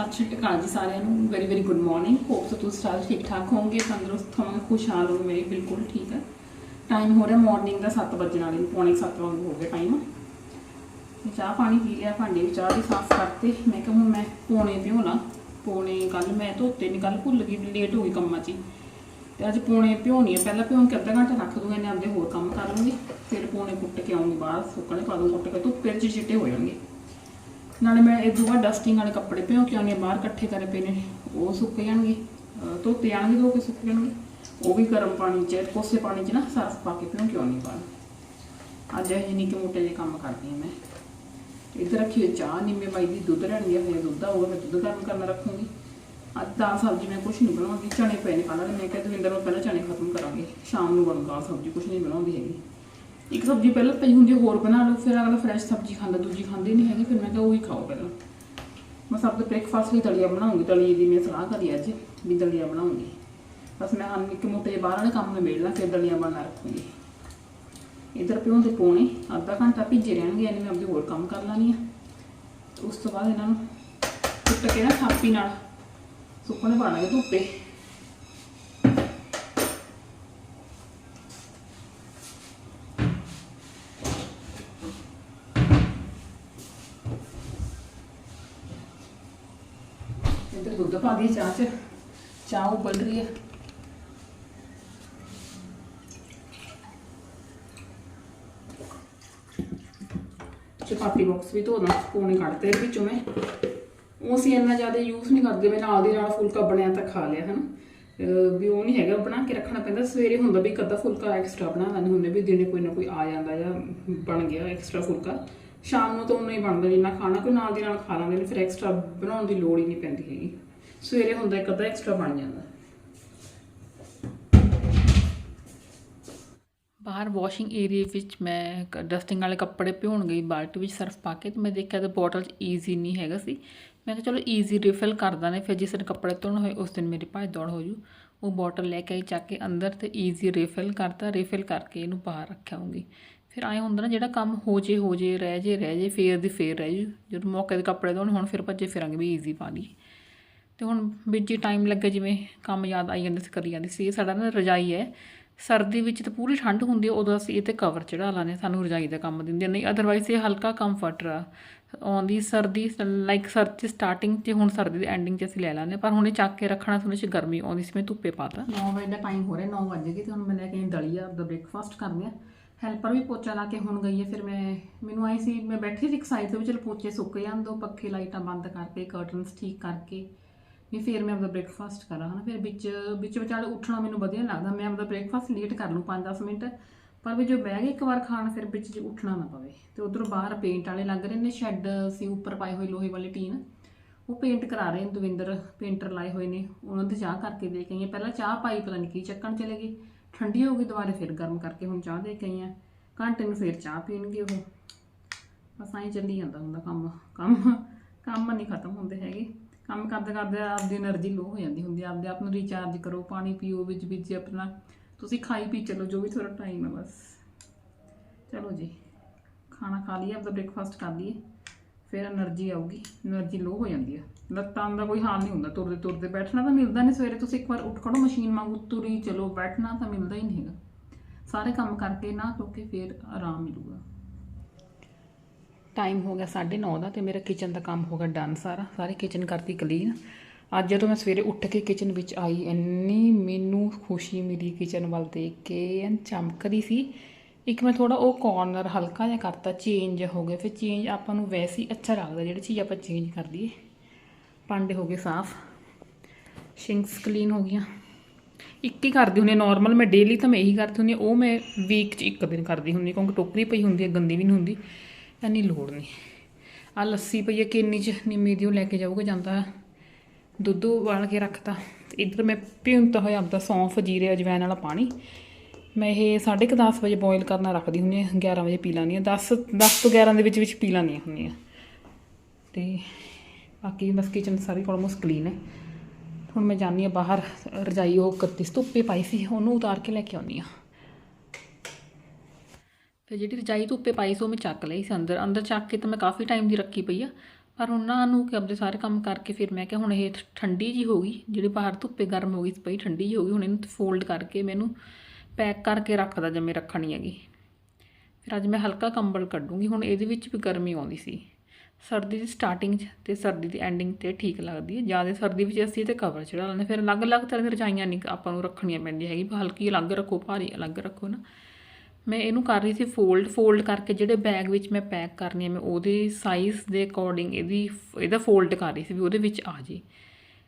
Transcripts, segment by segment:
ਸਤਿ ਸ਼੍ਰੀ ਅਕਾਲ ਜੀ ਸਾਰਿਆਂ ਨੂੰ। Very very good morning hope so ਤੁਸੀਂ ਸਾਰੇ ਠੀਕ ਠਾਕ ਹੋਵੋਗੇ ਤੰਦਰੁਸਤ ਹੋਵੋਗੇ ਖੁਸ਼ਹਾਲ ਹੋਵੋਗੇ ਮੇਰੀ ਬਿਲਕੁਲ ਠੀਕ ਹੈ। ਟਾਈਮ ਹੋ ਰਿਹਾ ਮਾਰਨਿੰਗ ਦਾ 7 ਵਜਣ ਵਾਲੇ ਨੂੰ, ਪੌਣੇ 7 ਵਾਂਗੂ ਹੋ ਗਿਆ ਟਾਈਮ ਚਾਹ ਪਾਣੀ ਪੀ ਲਿਆ ਭਾਂਡੇ ਵੀ ਚਾਹ ਵੀ ਸਾਫ਼ ਕਰਤੇ। ਮੈਂ ਕਿਹਾ ਹੁਣ ਮੈਂ ਪੌਣੇ ਭਿਉ ਲਾਂ ਪੌਣੇ ਕੱਲ ਮੈਂ ਧੋਤੇ ਨਹੀਂ ਕੱਲ ਭੁੱਲ ਗਈ ਲੇਟ ਹੋ ਗਈ ਕੰਮਾਂ 'ਚ ਹੀ। ਤੇ ਅੱਜ ਪੌਣੇ ਭਿਉਣੀ ਆ ਪਹਿਲਾਂ ਭਿਉਂ ਕੇ ਅੱਧਾ ਘੰਟਾ ਰੱਖ ਦੂੰਗਾ ਇਹਨੇ ਆਪਦੇ ਹੋਰ ਕੰਮ ਕਰ ਲੂੰਗੀ। ਫਿਰ ਪੌਣੇ ਕੁੱਟ ਕੇ ਆਉਂਗੀ ਬਾਹਰ ਸੁੱਕਣੇ ਪਾ ਦੂੰ ਕੁੱਟ ਕੇ ਧੁੱਪੇ 'ਚ ਚਿੱਟੇ ਹੋ ਜਾਣਗੇ। ਨਾਲੇ ਮੈਂ ਇਹ ਦੂਆ ਡਸਟਿੰਗ ਵਾਲੇ ਕੱਪੜੇ ਭਿਉਂ ਕੇ ਆਉਣੀ ਬਾਹਰ ਇਕੱਠੇ ਕਰੇ ਪਏ ਨੇ। ਉਹ ਸੁੱਕ ਜਾਣਗੇ। ਧੋਤੇ ਜਾਣਗੇ, ਧੋ ਕੇ ਸੁੱਕ ਜਾਣਗੇ। ਉਹ ਵੀ ਗਰਮ ਪਾਣੀ 'ਚ, ਕੋਸੇ ਪਾਣੀ 'ਚ ਨਾ, ਸਰਫ ਪਾ ਕੇ ਭਿਉਂ ਕੇ ਆਉਣੀ ਬਾਹਰ। ਅੱਜ ਇਹ ਨਿੱਕੇ ਮੋਟੇ ਜਿਹੇ ਕੰਮ ਕਰਦੀ ਹਾਂ ਮੈਂ। ਇੱਧਰ ਰੱਖੀ ਹੋਈ ਚਾਹ, ਨਿੰਮੇ ਬਾਈ ਦੀ ਦੁੱਧ ਲੈਣ ਗਿਆ ਹੋਇਆ ਦੁੱਧ ਆ, ਉਹ ਮੈਂ ਦੁੱਧ ਗਰਮ ਕਰਨਾ ਰੱਖੂੰਗੀ। ਅੱਜ ਦਾਲ ਸਬਜ਼ੀ ਮੈਂ ਕੁਝ ਨਹੀਂ ਬਣਾਉਂਦੀ ਚਣੇ ਪਏ ਨੇ ਕੱਲ੍ਹ। ਵਾਲੇ ਮੈਂ ਕਿਹਾ ਦਵਿੰਦਰ ਨੂੰ ਪਹਿਲਾਂ ਚਣੇ ਖਤਮ ਕਰਾਂਗੇ। ਸ਼ਾਮ ਨੂੰ ਬਣੂ ਦਾਲ ਸਬਜ਼ੀ ਕੁਝ ਨਹੀਂ ਬਣਾਉਂਦੀ ਹੈਗੀ। ਇੱਕ ਸਬਜ਼ੀ ਪਹਿਲਾਂ ਪਈ ਹੁੰਦੀ ਹੈ, ਹੋਰ ਬਣਾ ਲਓ ਫਿਰ ਅਗਲਾ ਫਰੈਸ਼ ਸਬਜ਼ੀ ਖਾਂਦਾ ਦੂਜੀ ਖਾਂਦੀ ਨਹੀਂ ਹੈਗੀ ਫਿਰ ਮੈਂ ਕਿਹਾ ਉਹੀ ਖਾਓ ਪਹਿਲਾਂ। ਮੈਂ ਸਭ ਤੋਂ ਬ੍ਰੇਕਫਾਸਟ ਲਈ ਦਲੀਆ ਬਣਾਉਂਗੀ ਦਲੀਏ ਦੀ ਮੈਂ ਸਲਾਹ ਕਰੀ ਅੱਜ ਵੀ ਦਲੀਆ ਬਣਾਉਂਗੀ। ਬਸ ਮੈਂ ਹਾਂ ਇੱਕ ਮੋਟੇ ਜਿਹੇ ਬਾਹਰ ਵਾਲੇ ਕੰਮ ਨਿਬੇੜ ਲਾਂ ਫਿਰ ਦਲੀਆ ਬਣਨਾ ਰੱਖੂੰਗੀ। ਇਧਰ ਪਿਉਂ ਦੇ ਪੋਣੇ ਅੱਧਾ ਘੰਟਾ ਭਿੱਜੇ ਰਹਿਣਗੇ ਇਹਨੇ ਮੈਂ ਆਪਦੇ ਹੋਰ ਕੰਮ ਕਰ ਲਾਣੀ ਆ। ਉਸ ਤੋਂ ਬਾਅਦ ਇਹਨਾਂ ਨੂੰ ਕੁੱਟ ਕੇ ਨਾ ਥਾਪੀ ਨਾਲ ਸੁੱਕਣੇ ਪਾਣਗੇ ਧੁੱਪੇ। ਇੱਧਰ ਦੁੱਧ ਪਾ ਦੀ ਚਾਹ ਚ ਚਾਹ ਉਬਲ ਰਹੀ ਹੈ। ਚਪਾਤੀ ਬਾਕਸ ਵੀ ਧੋਣਾ ਪੋਣੇ ਉਹ ਅਸੀਂ ਇੰਨਾ ਜ਼ਿਆਦਾ ਯੂਜ਼ ਨਹੀਂ ਕਰਦੇ, ਮੈਂ ਨਾਲ ਦੀ ਨਾਲ ਫੁਲਕਾ ਬਣਿਆ ਤਾਂ ਖਾ ਲਿਆ, ਹਨ। ਵੀ ਉਹ ਨਹੀਂ ਹੈਗਾ ਬਣਾ ਕੇ ਰੱਖਣਾ ਪੈਂਦਾ। ਸਵੇਰੇ ਹੁੰਦਾ ਵੀ ਇੱਕ ਅੱਧਾ ਫੁਲਕਾ ਐਕਸਟਰਾ ਬਣਾ ਲੈਂਦੇ ਹੁੰਦੇ ਵੀ ਦਿਨੇ ਕੋਈ ਨਾ ਕੋਈ ਆ ਜਾਂਦਾ ਜਾਂ ਬਣ ਗਿਆ ਐਕਸਟਰਾ ਫੁਲਕਾ। ਸ਼ਾਮ ਨੂੰ ਤਾਂ ਉਨਾ ਹੀ ਬਣਦਾ, ਜਿੰਨਾ ਖਾਣਾ, ਕੋਈ ਨਾਲ ਦੀ ਨਾਲ ਖਾ ਲੈਂਦੇ ਨੇ, ਫਿਰ ਐਕਸਟਰਾ ਬਣਾਉਣ ਦੀ ਲੋੜ ਹੀ ਨਹੀਂ ਪੈਂਦੀ ਹੈਗੀ। ਸਵੇਰੇ ਹੁੰਦਾ ਇੱਕ ਅੱਧਾ ਐਕਸਟਰਾ ਬਣ ਜਾਂਦਾ। ਬਾਹਰ ਵਾਸ਼ਿੰਗ ਏਰੀਆ ਵਿੱਚ ਮੈਂ ਡਸਟਿੰਗ ਵਾਲੇ ਕੱਪੜੇ ਭਿਉਣ ਗਈ, ਬਾਲਟੀ ਵਿੱਚ ਸਰਫ ਪਾ ਕੇ ਤੇ ਮੈਂ ਦੇਖਿਆ ਤਾਂ ਬੋਟਲ 'ਚ ਈਜ਼ੀ ਨਹੀਂ ਹੈਗਾ ਸੀ। ਮੈਂ ਕਿਹਾ ਚਲੋ ਈਜ਼ੀ ਰਿਫਿਲ ਕਰ ਦਾਂਗੇ ਫਿਰ ਜਿਸ ਦਿਨ ਕੱਪੜੇ ਧੋਣ ਹੋਏ ਉਸ ਦਿਨ ਮੇਰੀ ਭੱਜ ਦੌੜ ਹੋ ਜੂ। ਉਹ ਬੋਟਲ ਲੈ ਕੇ ਆਈ, ਚੱਕ ਕੇ ਅੰਦਰ ਤੇ ਈਜ਼ੀ ਰਿਫਿਲ ਕਰਤਾ ਰਿਫਿਲ ਕਰਕੇ ਇਹਨੂੰ ਬਾਹਰ ਰੱਖਿਆਉਂਗੀ ਫਿਰ ਆਏ ਹੁੰਦਾ ਨਾ ਜਿਹੜਾ ਕੰਮ ਹੋ ਜੇ ਹੋ ਜੇ, ਰਹਿ ਜੇ ਰਹਿ ਜੇ, ਫੇਰ ਦੀ ਫੇਰ ਰਹਿ ਜੂ। ਜਦੋਂ ਮੌਕੇ ਦੇ ਕੱਪੜੇ ਧੋਣ ਹੁਣ, ਫਿਰ ਭੱਜੇ ਫਿਰਾਂਗੇ ਵੀ ਈਜ਼ੀ ਪਾ ਲਈ ਤੇ ਹੁਣ ਵਿੱਚ ਜੀ ਟਾਈਮ ਲੱਗਾ ਜਿਵੇਂ ਕੰਮ ਯਾਦ ਆਈ ਜਾਂਦੇ ਸੀ, ਕਰੀ ਜਾਂਦੇ ਸੀ, ਇਹ ਸਾਡਾ ਨਾ ਰਜਾਈ ਹੈ। ਸਰਦੀ ਵਿੱਚ ਤਾਂ ਪੂਰੀ ਠੰਡ ਹੁੰਦੀ ਹੈ, ਉਦੋਂ ਅਸੀਂ ਇਹ ਤੇ ਕਵਰ ਚੜਾ ਲਾਨੇ ਸਾਨੂੰ ਰਜਾਈ ਦਾ ਕੰਮ ਦਿੰਦੇ ਨਹੀਂ ਅਦਰਵਾਈਜ਼ ਇਹ ਹਲਕਾ ਕੰਫਰਟ ਆ। ਆਉਂਦੀ ਸਰਦੀ ਲਾਈਕ ਸਰਦੀ ਸਟਾਰਟਿੰਗ 'ਚ ਹੁਣ ਸਰਦੀ ਦੇ ਐਂਡਿੰਗ 'ਚ ਅਸੀਂ ਲੈ ਲਾਨੇ ਪਰ ਹੁਣ ਇਹ ਚੱਕ ਕੇ ਰੱਖਣਾ, ਸੁਣੇ ਚ ਗਰਮੀ ਆਉਂਦੀ ਸੀ, ਮੈਂ ਧੁੱਪੇ ਪਾਤਾ 9 ਵਜੇ ਦਾ ਟਾਈਮ ਹੋ ਰਿਹਾ 9 ਵਜੇ ਗਈ ਤੇ ਹੁਣ ਮੈਂ ਲੈ ਕੇ ਆਈ ਦਲੀਆ ਦਾ ਬ੍ਰੇਕਫਾਸਟ ਕਰਦੇ ਆ। ਹੈਲਪਰ ਵੀ ਪੋਚਾ ਲਾ ਕੇ ਹੁਣ ਗਈ ਹੈ, ਫਿਰ ਮੈਂ, ਮੈਨੂੰ ਆਈ ਸੀ, ਮੈਂ ਬੈਠੀ ਸੀ ਇੱਕ ਸਾਈਡ ਤੇ ਵੀ, ਚਲ ਪੋਚੇ ਸੁੱਕ ਜਾਣ ਦੋ, ਪੱਖੇ ਲਾਈਟਾਂ ਬੰਦ ਕਰਕੇ ਕਰਟਨਸ ਠੀਕ ਕਰਕੇ। ਵੀ ਫਿਰ ਮੈਂ ਆਪਦਾ ਬ੍ਰੇਕਫਾਸਟ ਕਰਾਂ, ਹਨਾ, ਫਿਰ ਵਿੱਚ ਵਿੱਚ ਵਿਚਾਲੇ ਉੱਠਣਾ ਮੈਨੂੰ ਵਧੀਆ ਲੱਗਦਾ, ਮੈਂ ਆਪਦਾ ਬ੍ਰੇਕਫਾਸਟ ਲੇਟ ਕਰ ਲੂੰ 5-10 ਮਿੰਟ, ਪਰ ਵੀ ਜੋ ਬਹਿ ਗਏ ਇੱਕ ਵਾਰ ਖਾਣ, ਫਿਰ ਵਿੱਚ ਉੱਠਣਾ ਨਾ ਪਵੇ, ਤੇ ਉਧਰੋਂ ਬਾਹਰ ਪੇਂਟ ਵਾਲੇ ਲੱਗ ਰਹੇ ਨੇ ਸ਼ੈੱਡ ਸੀ ਉੱਪਰ ਪਾਏ ਹੋਏ ਲੋਹੇ ਵਾਲੀ ਟੀਨ ਉਹ ਪੇਂਟ ਕਰਾ ਰਹੇ ਨੇ, ਦਵਿੰਦਰ ਪੇਂਟਰ ਲਾਏ ਹੋਏ ਨੇ, ਉਹਨਾਂ 'ਤੇ ਚਾਹ ਕਰਕੇ ਦੇ ਕੇ ਆਈਆਂ ਪਹਿਲਾਂ ਚਾਹ ਪਾਈ, ਪਤਾ ਨਹੀਂ ਕੀ ਚੱਕਣ ਚਲੇ ਗਏ, ਠੰਡੀ ਹੋ ਗਈ, ਦੁਬਾਰੇ ਫਿਰ ਗਰਮ ਕਰਕੇ ਹੁਣ ਚਾਹ ਦੇ ਕੇ ਆਈਆਂ ਘੰਟੇ ਨੂੰ ਫਿਰ ਚਾਹ ਪੀਣਗੇ ਉਹ। ਬਸ ਐਂ ਚੱਲੀ ਜਾਂਦਾ ਹੁੰਦਾ ਕੰਮ ਕੰਮ ਕੰਮ ਨਹੀਂ ਖਤਮ ਹੁੰਦੇ ਹੈਗੇ। ਕੰਮ ਕਰਦੇ ਕਰਦੇ ਆਪਦੀ એનર્ਜੀ ਲੋ ਹੋ ਜਾਂਦੀ ਹੁੰਦੀ ਆ, ਆਪਦੇ ਆਪ ਨੂੰ ਰੀਚਾਰਜ ਕਰੋ, ਪਾਣੀ ਪੀਓ, ਵਿੱਚ ਵਿੱਚ ਆਪਣਾ, ਤੁਸੀਂ ਖਾਈ ਪੀ ਚਲੋ, ਜੋ ਵੀ ਤੁਹਾਡਾ ਟਾਈਮ ਹੈ ਬਸ। ਚਲੋ ਜੀ, ਖਾਣਾ ਖਾ ਲਈਏ, ਆਪਦਾ ਬ੍ਰੇਕਫਾਸਟ ਕਰ ਲਈਏ, ਫਿਰ એનર્ਜੀ ਆਊਗੀ એનર્ਜੀ ਲੋ ਹੋ ਜਾਂਦੀ ਆ। ਲੱਤਾਂ ਦਾ ਕੋਈ ਹਾਲ ਨਹੀਂ ਹੁੰਦਾ, ਤੁਰਦੇ ਤੁਰਦੇ ਬੈਠਣਾ ਤਾਂ ਮਿਲਦਾ ਨਹੀਂ, ਸਵੇਰੇ ਤੁਸੀਂ ਇੱਕ ਵਾਰ ਉੱਠ ਖੜੋ ਮਸ਼ੀਨ ਵਾਂਗੂ ਤੁਰੀ ਚਲੋ, ਬੈਠਣਾ ਤਾਂ ਮਿਲਦਾ ਹੀ ਨਹੀਂ ਹੈਗਾ। ਸਾਰੇ ਕੰਮ ਕਰਕੇ ਨਾ ਕਿਉਂਕਿ ਫਿਰ ਆਰਾਮ ਮਿਲੂਗਾ। ਟਾਈਮ ਹੋ ਗਿਆ 9:30 ਦਾ ਤੇ ਮੇਰਾ ਕਿਚਨ ਦਾ ਕੰਮ ਹੋ ਗਿਆ ਡਨ ਸਾਰਾ। ਸਾਰੇ ਕਿਚਨ ਕਰਤੀ ਕਲੀਨ ਅੱਜ ਜਦੋਂ ਮੈਂ ਸਵੇਰੇ ਉੱਠ ਕੇ ਕਿਚਨ ਵਿੱਚ ਆਈ, ਇੰਨੀ ਮੈਨੂੰ ਖੁਸ਼ੀ ਮਿਲੀ ਕਿਚਨ ਵੱਲ ਦੇਖ ਕੇ। ਐਨ ਚਮਕਦੀ ਸੀ। ਇੱਕ ਮੈਂ ਥੋੜਾ ਉਹ ਕਾਰਨਰ ਹਲਕਾ ਜਿਹਾ ਕਰਤਾ ਚੇਂਜ ਹੋ ਗਿਆ। ਫਿਰ ਚੇਂਜ ਆਪਾਂ ਨੂੰ ਵੈਸੇ ਹੀ ਅੱਛਾ ਲੱਗਦਾ, ਜਿਹੜੀ ਚੀਜ਼ ਆਪਾਂ ਚੇਂਜ ਕਰ ਦਈਏ ਭਾਂਡੇ ਹੋ ਗਏ ਸਾਫ਼। ਸ਼ਿੰਕਸ ਕਲੀਨ ਹੋ ਗਈਆਂ। ਇੱਕ ਹੀ ਕਰਦੀ ਹੁੰਦੀ ਨਾਰਮਲ ਮੈਂ ਡੇਲੀ ਤਾਂ ਮੈਂ ਇਹੀ ਕਰਦੀ ਹੁੰਦੀ ਹਾਂ। ਉਹ ਮੈਂ ਵੀਕ 'ਚ ਇੱਕ ਦਿਨ ਕਰਦੀ ਹੁੰਦੀ ਕਿਉਂਕਿ ਟੋਕਰੀ ਪਈ ਹੁੰਦੀ ਹੈ, ਗੰਦੀ ਵੀ ਨਹੀਂ ਹੁੰਦੀ। ਇੰਨੀ ਲੋੜ ਨਹੀਂ। ਆ ਲੱਸੀ ਪਈ ਹੈ ਕਿੰਨੀ 'ਚ, ਨਿੰਮੀ ਦੀ ਉਹ ਲੈ ਕੇ ਜਾਊਗਾ, ਜਾਂਦਾ ਦੁੱਧ ਉਬਾਲ ਕੇ ਰੱਖਤਾ। ਇੱਧਰ ਮੈਂ ਭਿਉਂਤਾ ਹੋਇਆ ਆਪਦਾ ਸੌਂਫ, ਜੀਰੇ ਅਜਵਾਇਣ ਵਾਲਾ ਪਾਣੀ। ਮੈਂ ਇਹ 10:30 ਵਜੇ ਬੋਇਲ ਕਰਨਾ ਰੱਖਦੀ ਹੁੰਦੀ ਹਾਂ 11 ਵਜੇ ਪੀ ਲੈਂਦੀ ਹਾਂ। 10 10 ਤੋਂ 11 ਦੇ ਵਿੱਚ ਵਿੱਚ ਪੀ ਲੈਂਦੀ ਹੁੰਦੀ ਹਾਂ। ਤੇ ਬਾਕੀ ਬਸ ਕਿਚਨ ਸਾਰੀ ਆਲਮੋਸਟ ਕਲੀਨ ਹੈ। ਹੁਣ ਮੈਂ ਜਾਣੀ ਆ ਬਾਹਰ, ਰਜਾਈ ਉਹ 31 ਧੁੱਪੇ ਪਾਈ ਸੀ, ਉਹਨੂੰ ਉਤਾਰ ਕੇ ਲੈ ਕੇ ਆਉਣੀ ਆ ਤੇ ਜਿਹੜੀ ਰਜਾਈ ਧੁੱਪੇ ਪਾਈ ਸੀ ਉਹ ਮੈਂ ਚੱਕ ਲਈ ਸੀ ਅੰਦਰ। ਅੰਦਰ ਚੱਕ ਕੇ ਤਾਂ ਮੈਂ ਕਾਫੀ ਟਾਈਮ ਦੀ ਰੱਖੀ ਪਈ ਆ। ਪਰ ਉਹਨਾਂ ਨੂੰ ਕਿ ਆਪਦੇ ਸਾਰੇ ਕੰਮ ਕਰਕੇ ਫਿਰ ਮੈਂ ਕਿਹਾ ਹੁਣ ਇਹ ਠੰਡੀ ਜੀ ਹੋ ਗਈ। ਜਿਹੜੀ ਬਾਹਰ ਧੁੱਪੇ ਗਰਮ ਹੋ ਗਈ ਸੀ ਪਈ, ਠੰਡੀ ਜੀ ਹੋ ਗਈ। ਹੁਣ ਇਹਨੂੰ ਫੋਲਡ ਕਰਕੇ ਮੈਨੂੰ ਪੈਕ ਕਰਕੇ ਰੱਖਦਾ ਜਿਵੇਂ ਰੱਖਣੀ ਹੈਗੀ। ਫਿਰ ਅੱਜ ਮੈਂ ਹਲਕਾ ਕੰਬਲ ਕੱਢੂੰਗੀ। ਹੁਣ ਇਹਦੇ ਵਿੱਚ ਵੀ ਗਰਮੀ ਆਉਂਦੀ ਸੀ। ਸਰਦੀ ਦੀ ਸਟਾਰਟਿੰਗ 'ਚ ਤੇ ਸਰਦੀ ਦੀ ਐਂਡਿੰਗ ਤੇ ਠੀਕ ਲੱਗਦੀ ਹੈ ਜ਼ਿਆਦਾ ਸਰਦੀ ਵਿੱਚ ਅਸੀਂ ਤੇ ਕਵਰ ਚੜਾ ਲੈਂਦੇ ਫਿਰ ਅਲੱਗ-ਅਲੱਗ ਤਰ੍ਹਾਂ ਦੀਆਂ ਰਜਾਈਆਂ ਨਹੀਂ ਆਪਾਂ ਨੂੰ ਰੱਖਣੀਆਂ ਪੈਂਦੀਆਂ ਹੈਗੀ ਹਲਕੀ ਅਲੱਗ ਰੱਖੋ, ਭਾਰੀ ਅਲੱਗ ਰੱਖੋ ਨਾ। ਮੈਂ ਇਹਨੂੰ ਕਰ ਰਹੀ ਸੀ ਫੋਲਡ ਫੋਲਡ ਕਰਕੇ ਜਿਹੜੇ ਬੈਗ ਵਿੱਚ ਮੈਂ ਪੈਕ ਕਰਨੀ ਹੈ ਮੈਂ ਉਹਦੇ ਸਾਈਜ਼ ਦੇ ਅਕੋਰਡਿੰਗ ਇਹਦੀ, ਇਹਦਾ ਫੋਲਡ ਕਰ ਰਹੀ ਸੀ ਵੀ ਉਹਦੇ ਵਿੱਚ ਆ ਜੇ।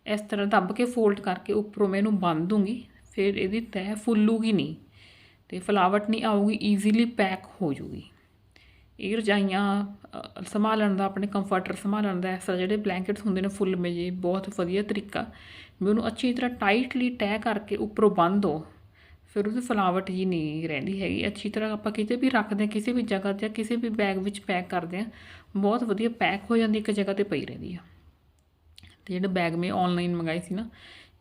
ਇਸ ਤਰ੍ਹਾਂ ਦੱਬ ਕੇ ਫੋਲਡ ਕਰਕੇ ਉੱਪਰੋਂ ਮੈਂ ਇਹਨੂੰ ਬੰਨ ਦੂੰਗੀ, ਫਿਰ ਇਹਦੀ ਤਹਿ ਫੁੱਲੂਗੀ ਨਹੀਂ ਤੇ ਫਲਾਵਟ ਨਹੀਂ ਆਊਗੀ ਈਜ਼ੀਲੀ ਪੈਕ ਹੋ ਜੂਗੀ ਇਹ ਰਜਾਈਆਂ ਸੰਭਾਲਣ ਦਾ, ਆਪਣੇ ਕੰਫਰਟਰ ਸੰਭਾਲਣ ਦਾ ਐਸਾ ਜਿਹੜੇ ਬਲੈਂਕਟਸ ਹੁੰਦੇ ਨੇ ਫੁੱਲ ਮੇਜੇ, ਬਹੁਤ ਵਧੀਆ ਤਰੀਕਾ। ਵੀ ਉਹਨੂੰ ਅੱਛੀ ਤਰ੍ਹਾਂ ਟਾਈਟਲੀ ਤੈਅ ਕਰਕੇ ਉੱਪਰੋਂ ਬੰਨ੍ਹ ਦਿਓ ਫਿਰ ਉਹਦੀ ਫਲਾਵਟ ਜੀ ਨਹੀਂ ਰਹਿੰਦੀ ਹੈਗੀ। ਅੱਛੀ ਤਰ੍ਹਾਂ ਆਪਾਂ ਕਿਤੇ ਵੀ ਰੱਖਦੇ ਹਾਂ, ਕਿਸੇ ਵੀ ਜਗ੍ਹਾ 'ਤੇ ਜਾਂ ਕਿਸੇ ਵੀ ਬੈਗ ਵਿੱਚ ਪੈਕ ਕਰਦੇ ਹਾਂ, ਬਹੁਤ ਵਧੀਆ ਪੈਕ ਹੋ ਜਾਂਦੀ, ਇੱਕ ਜਗ੍ਹਾ ਤੇ ਪਈ ਰਹਿੰਦੀ ਆ। ਤੇ ਜਿਹੜਾ ਬੈਗ ਮੈਂ ਆਨਲਾਈਨ ਮੰਗਾਏ ਸੀ ਨਾ,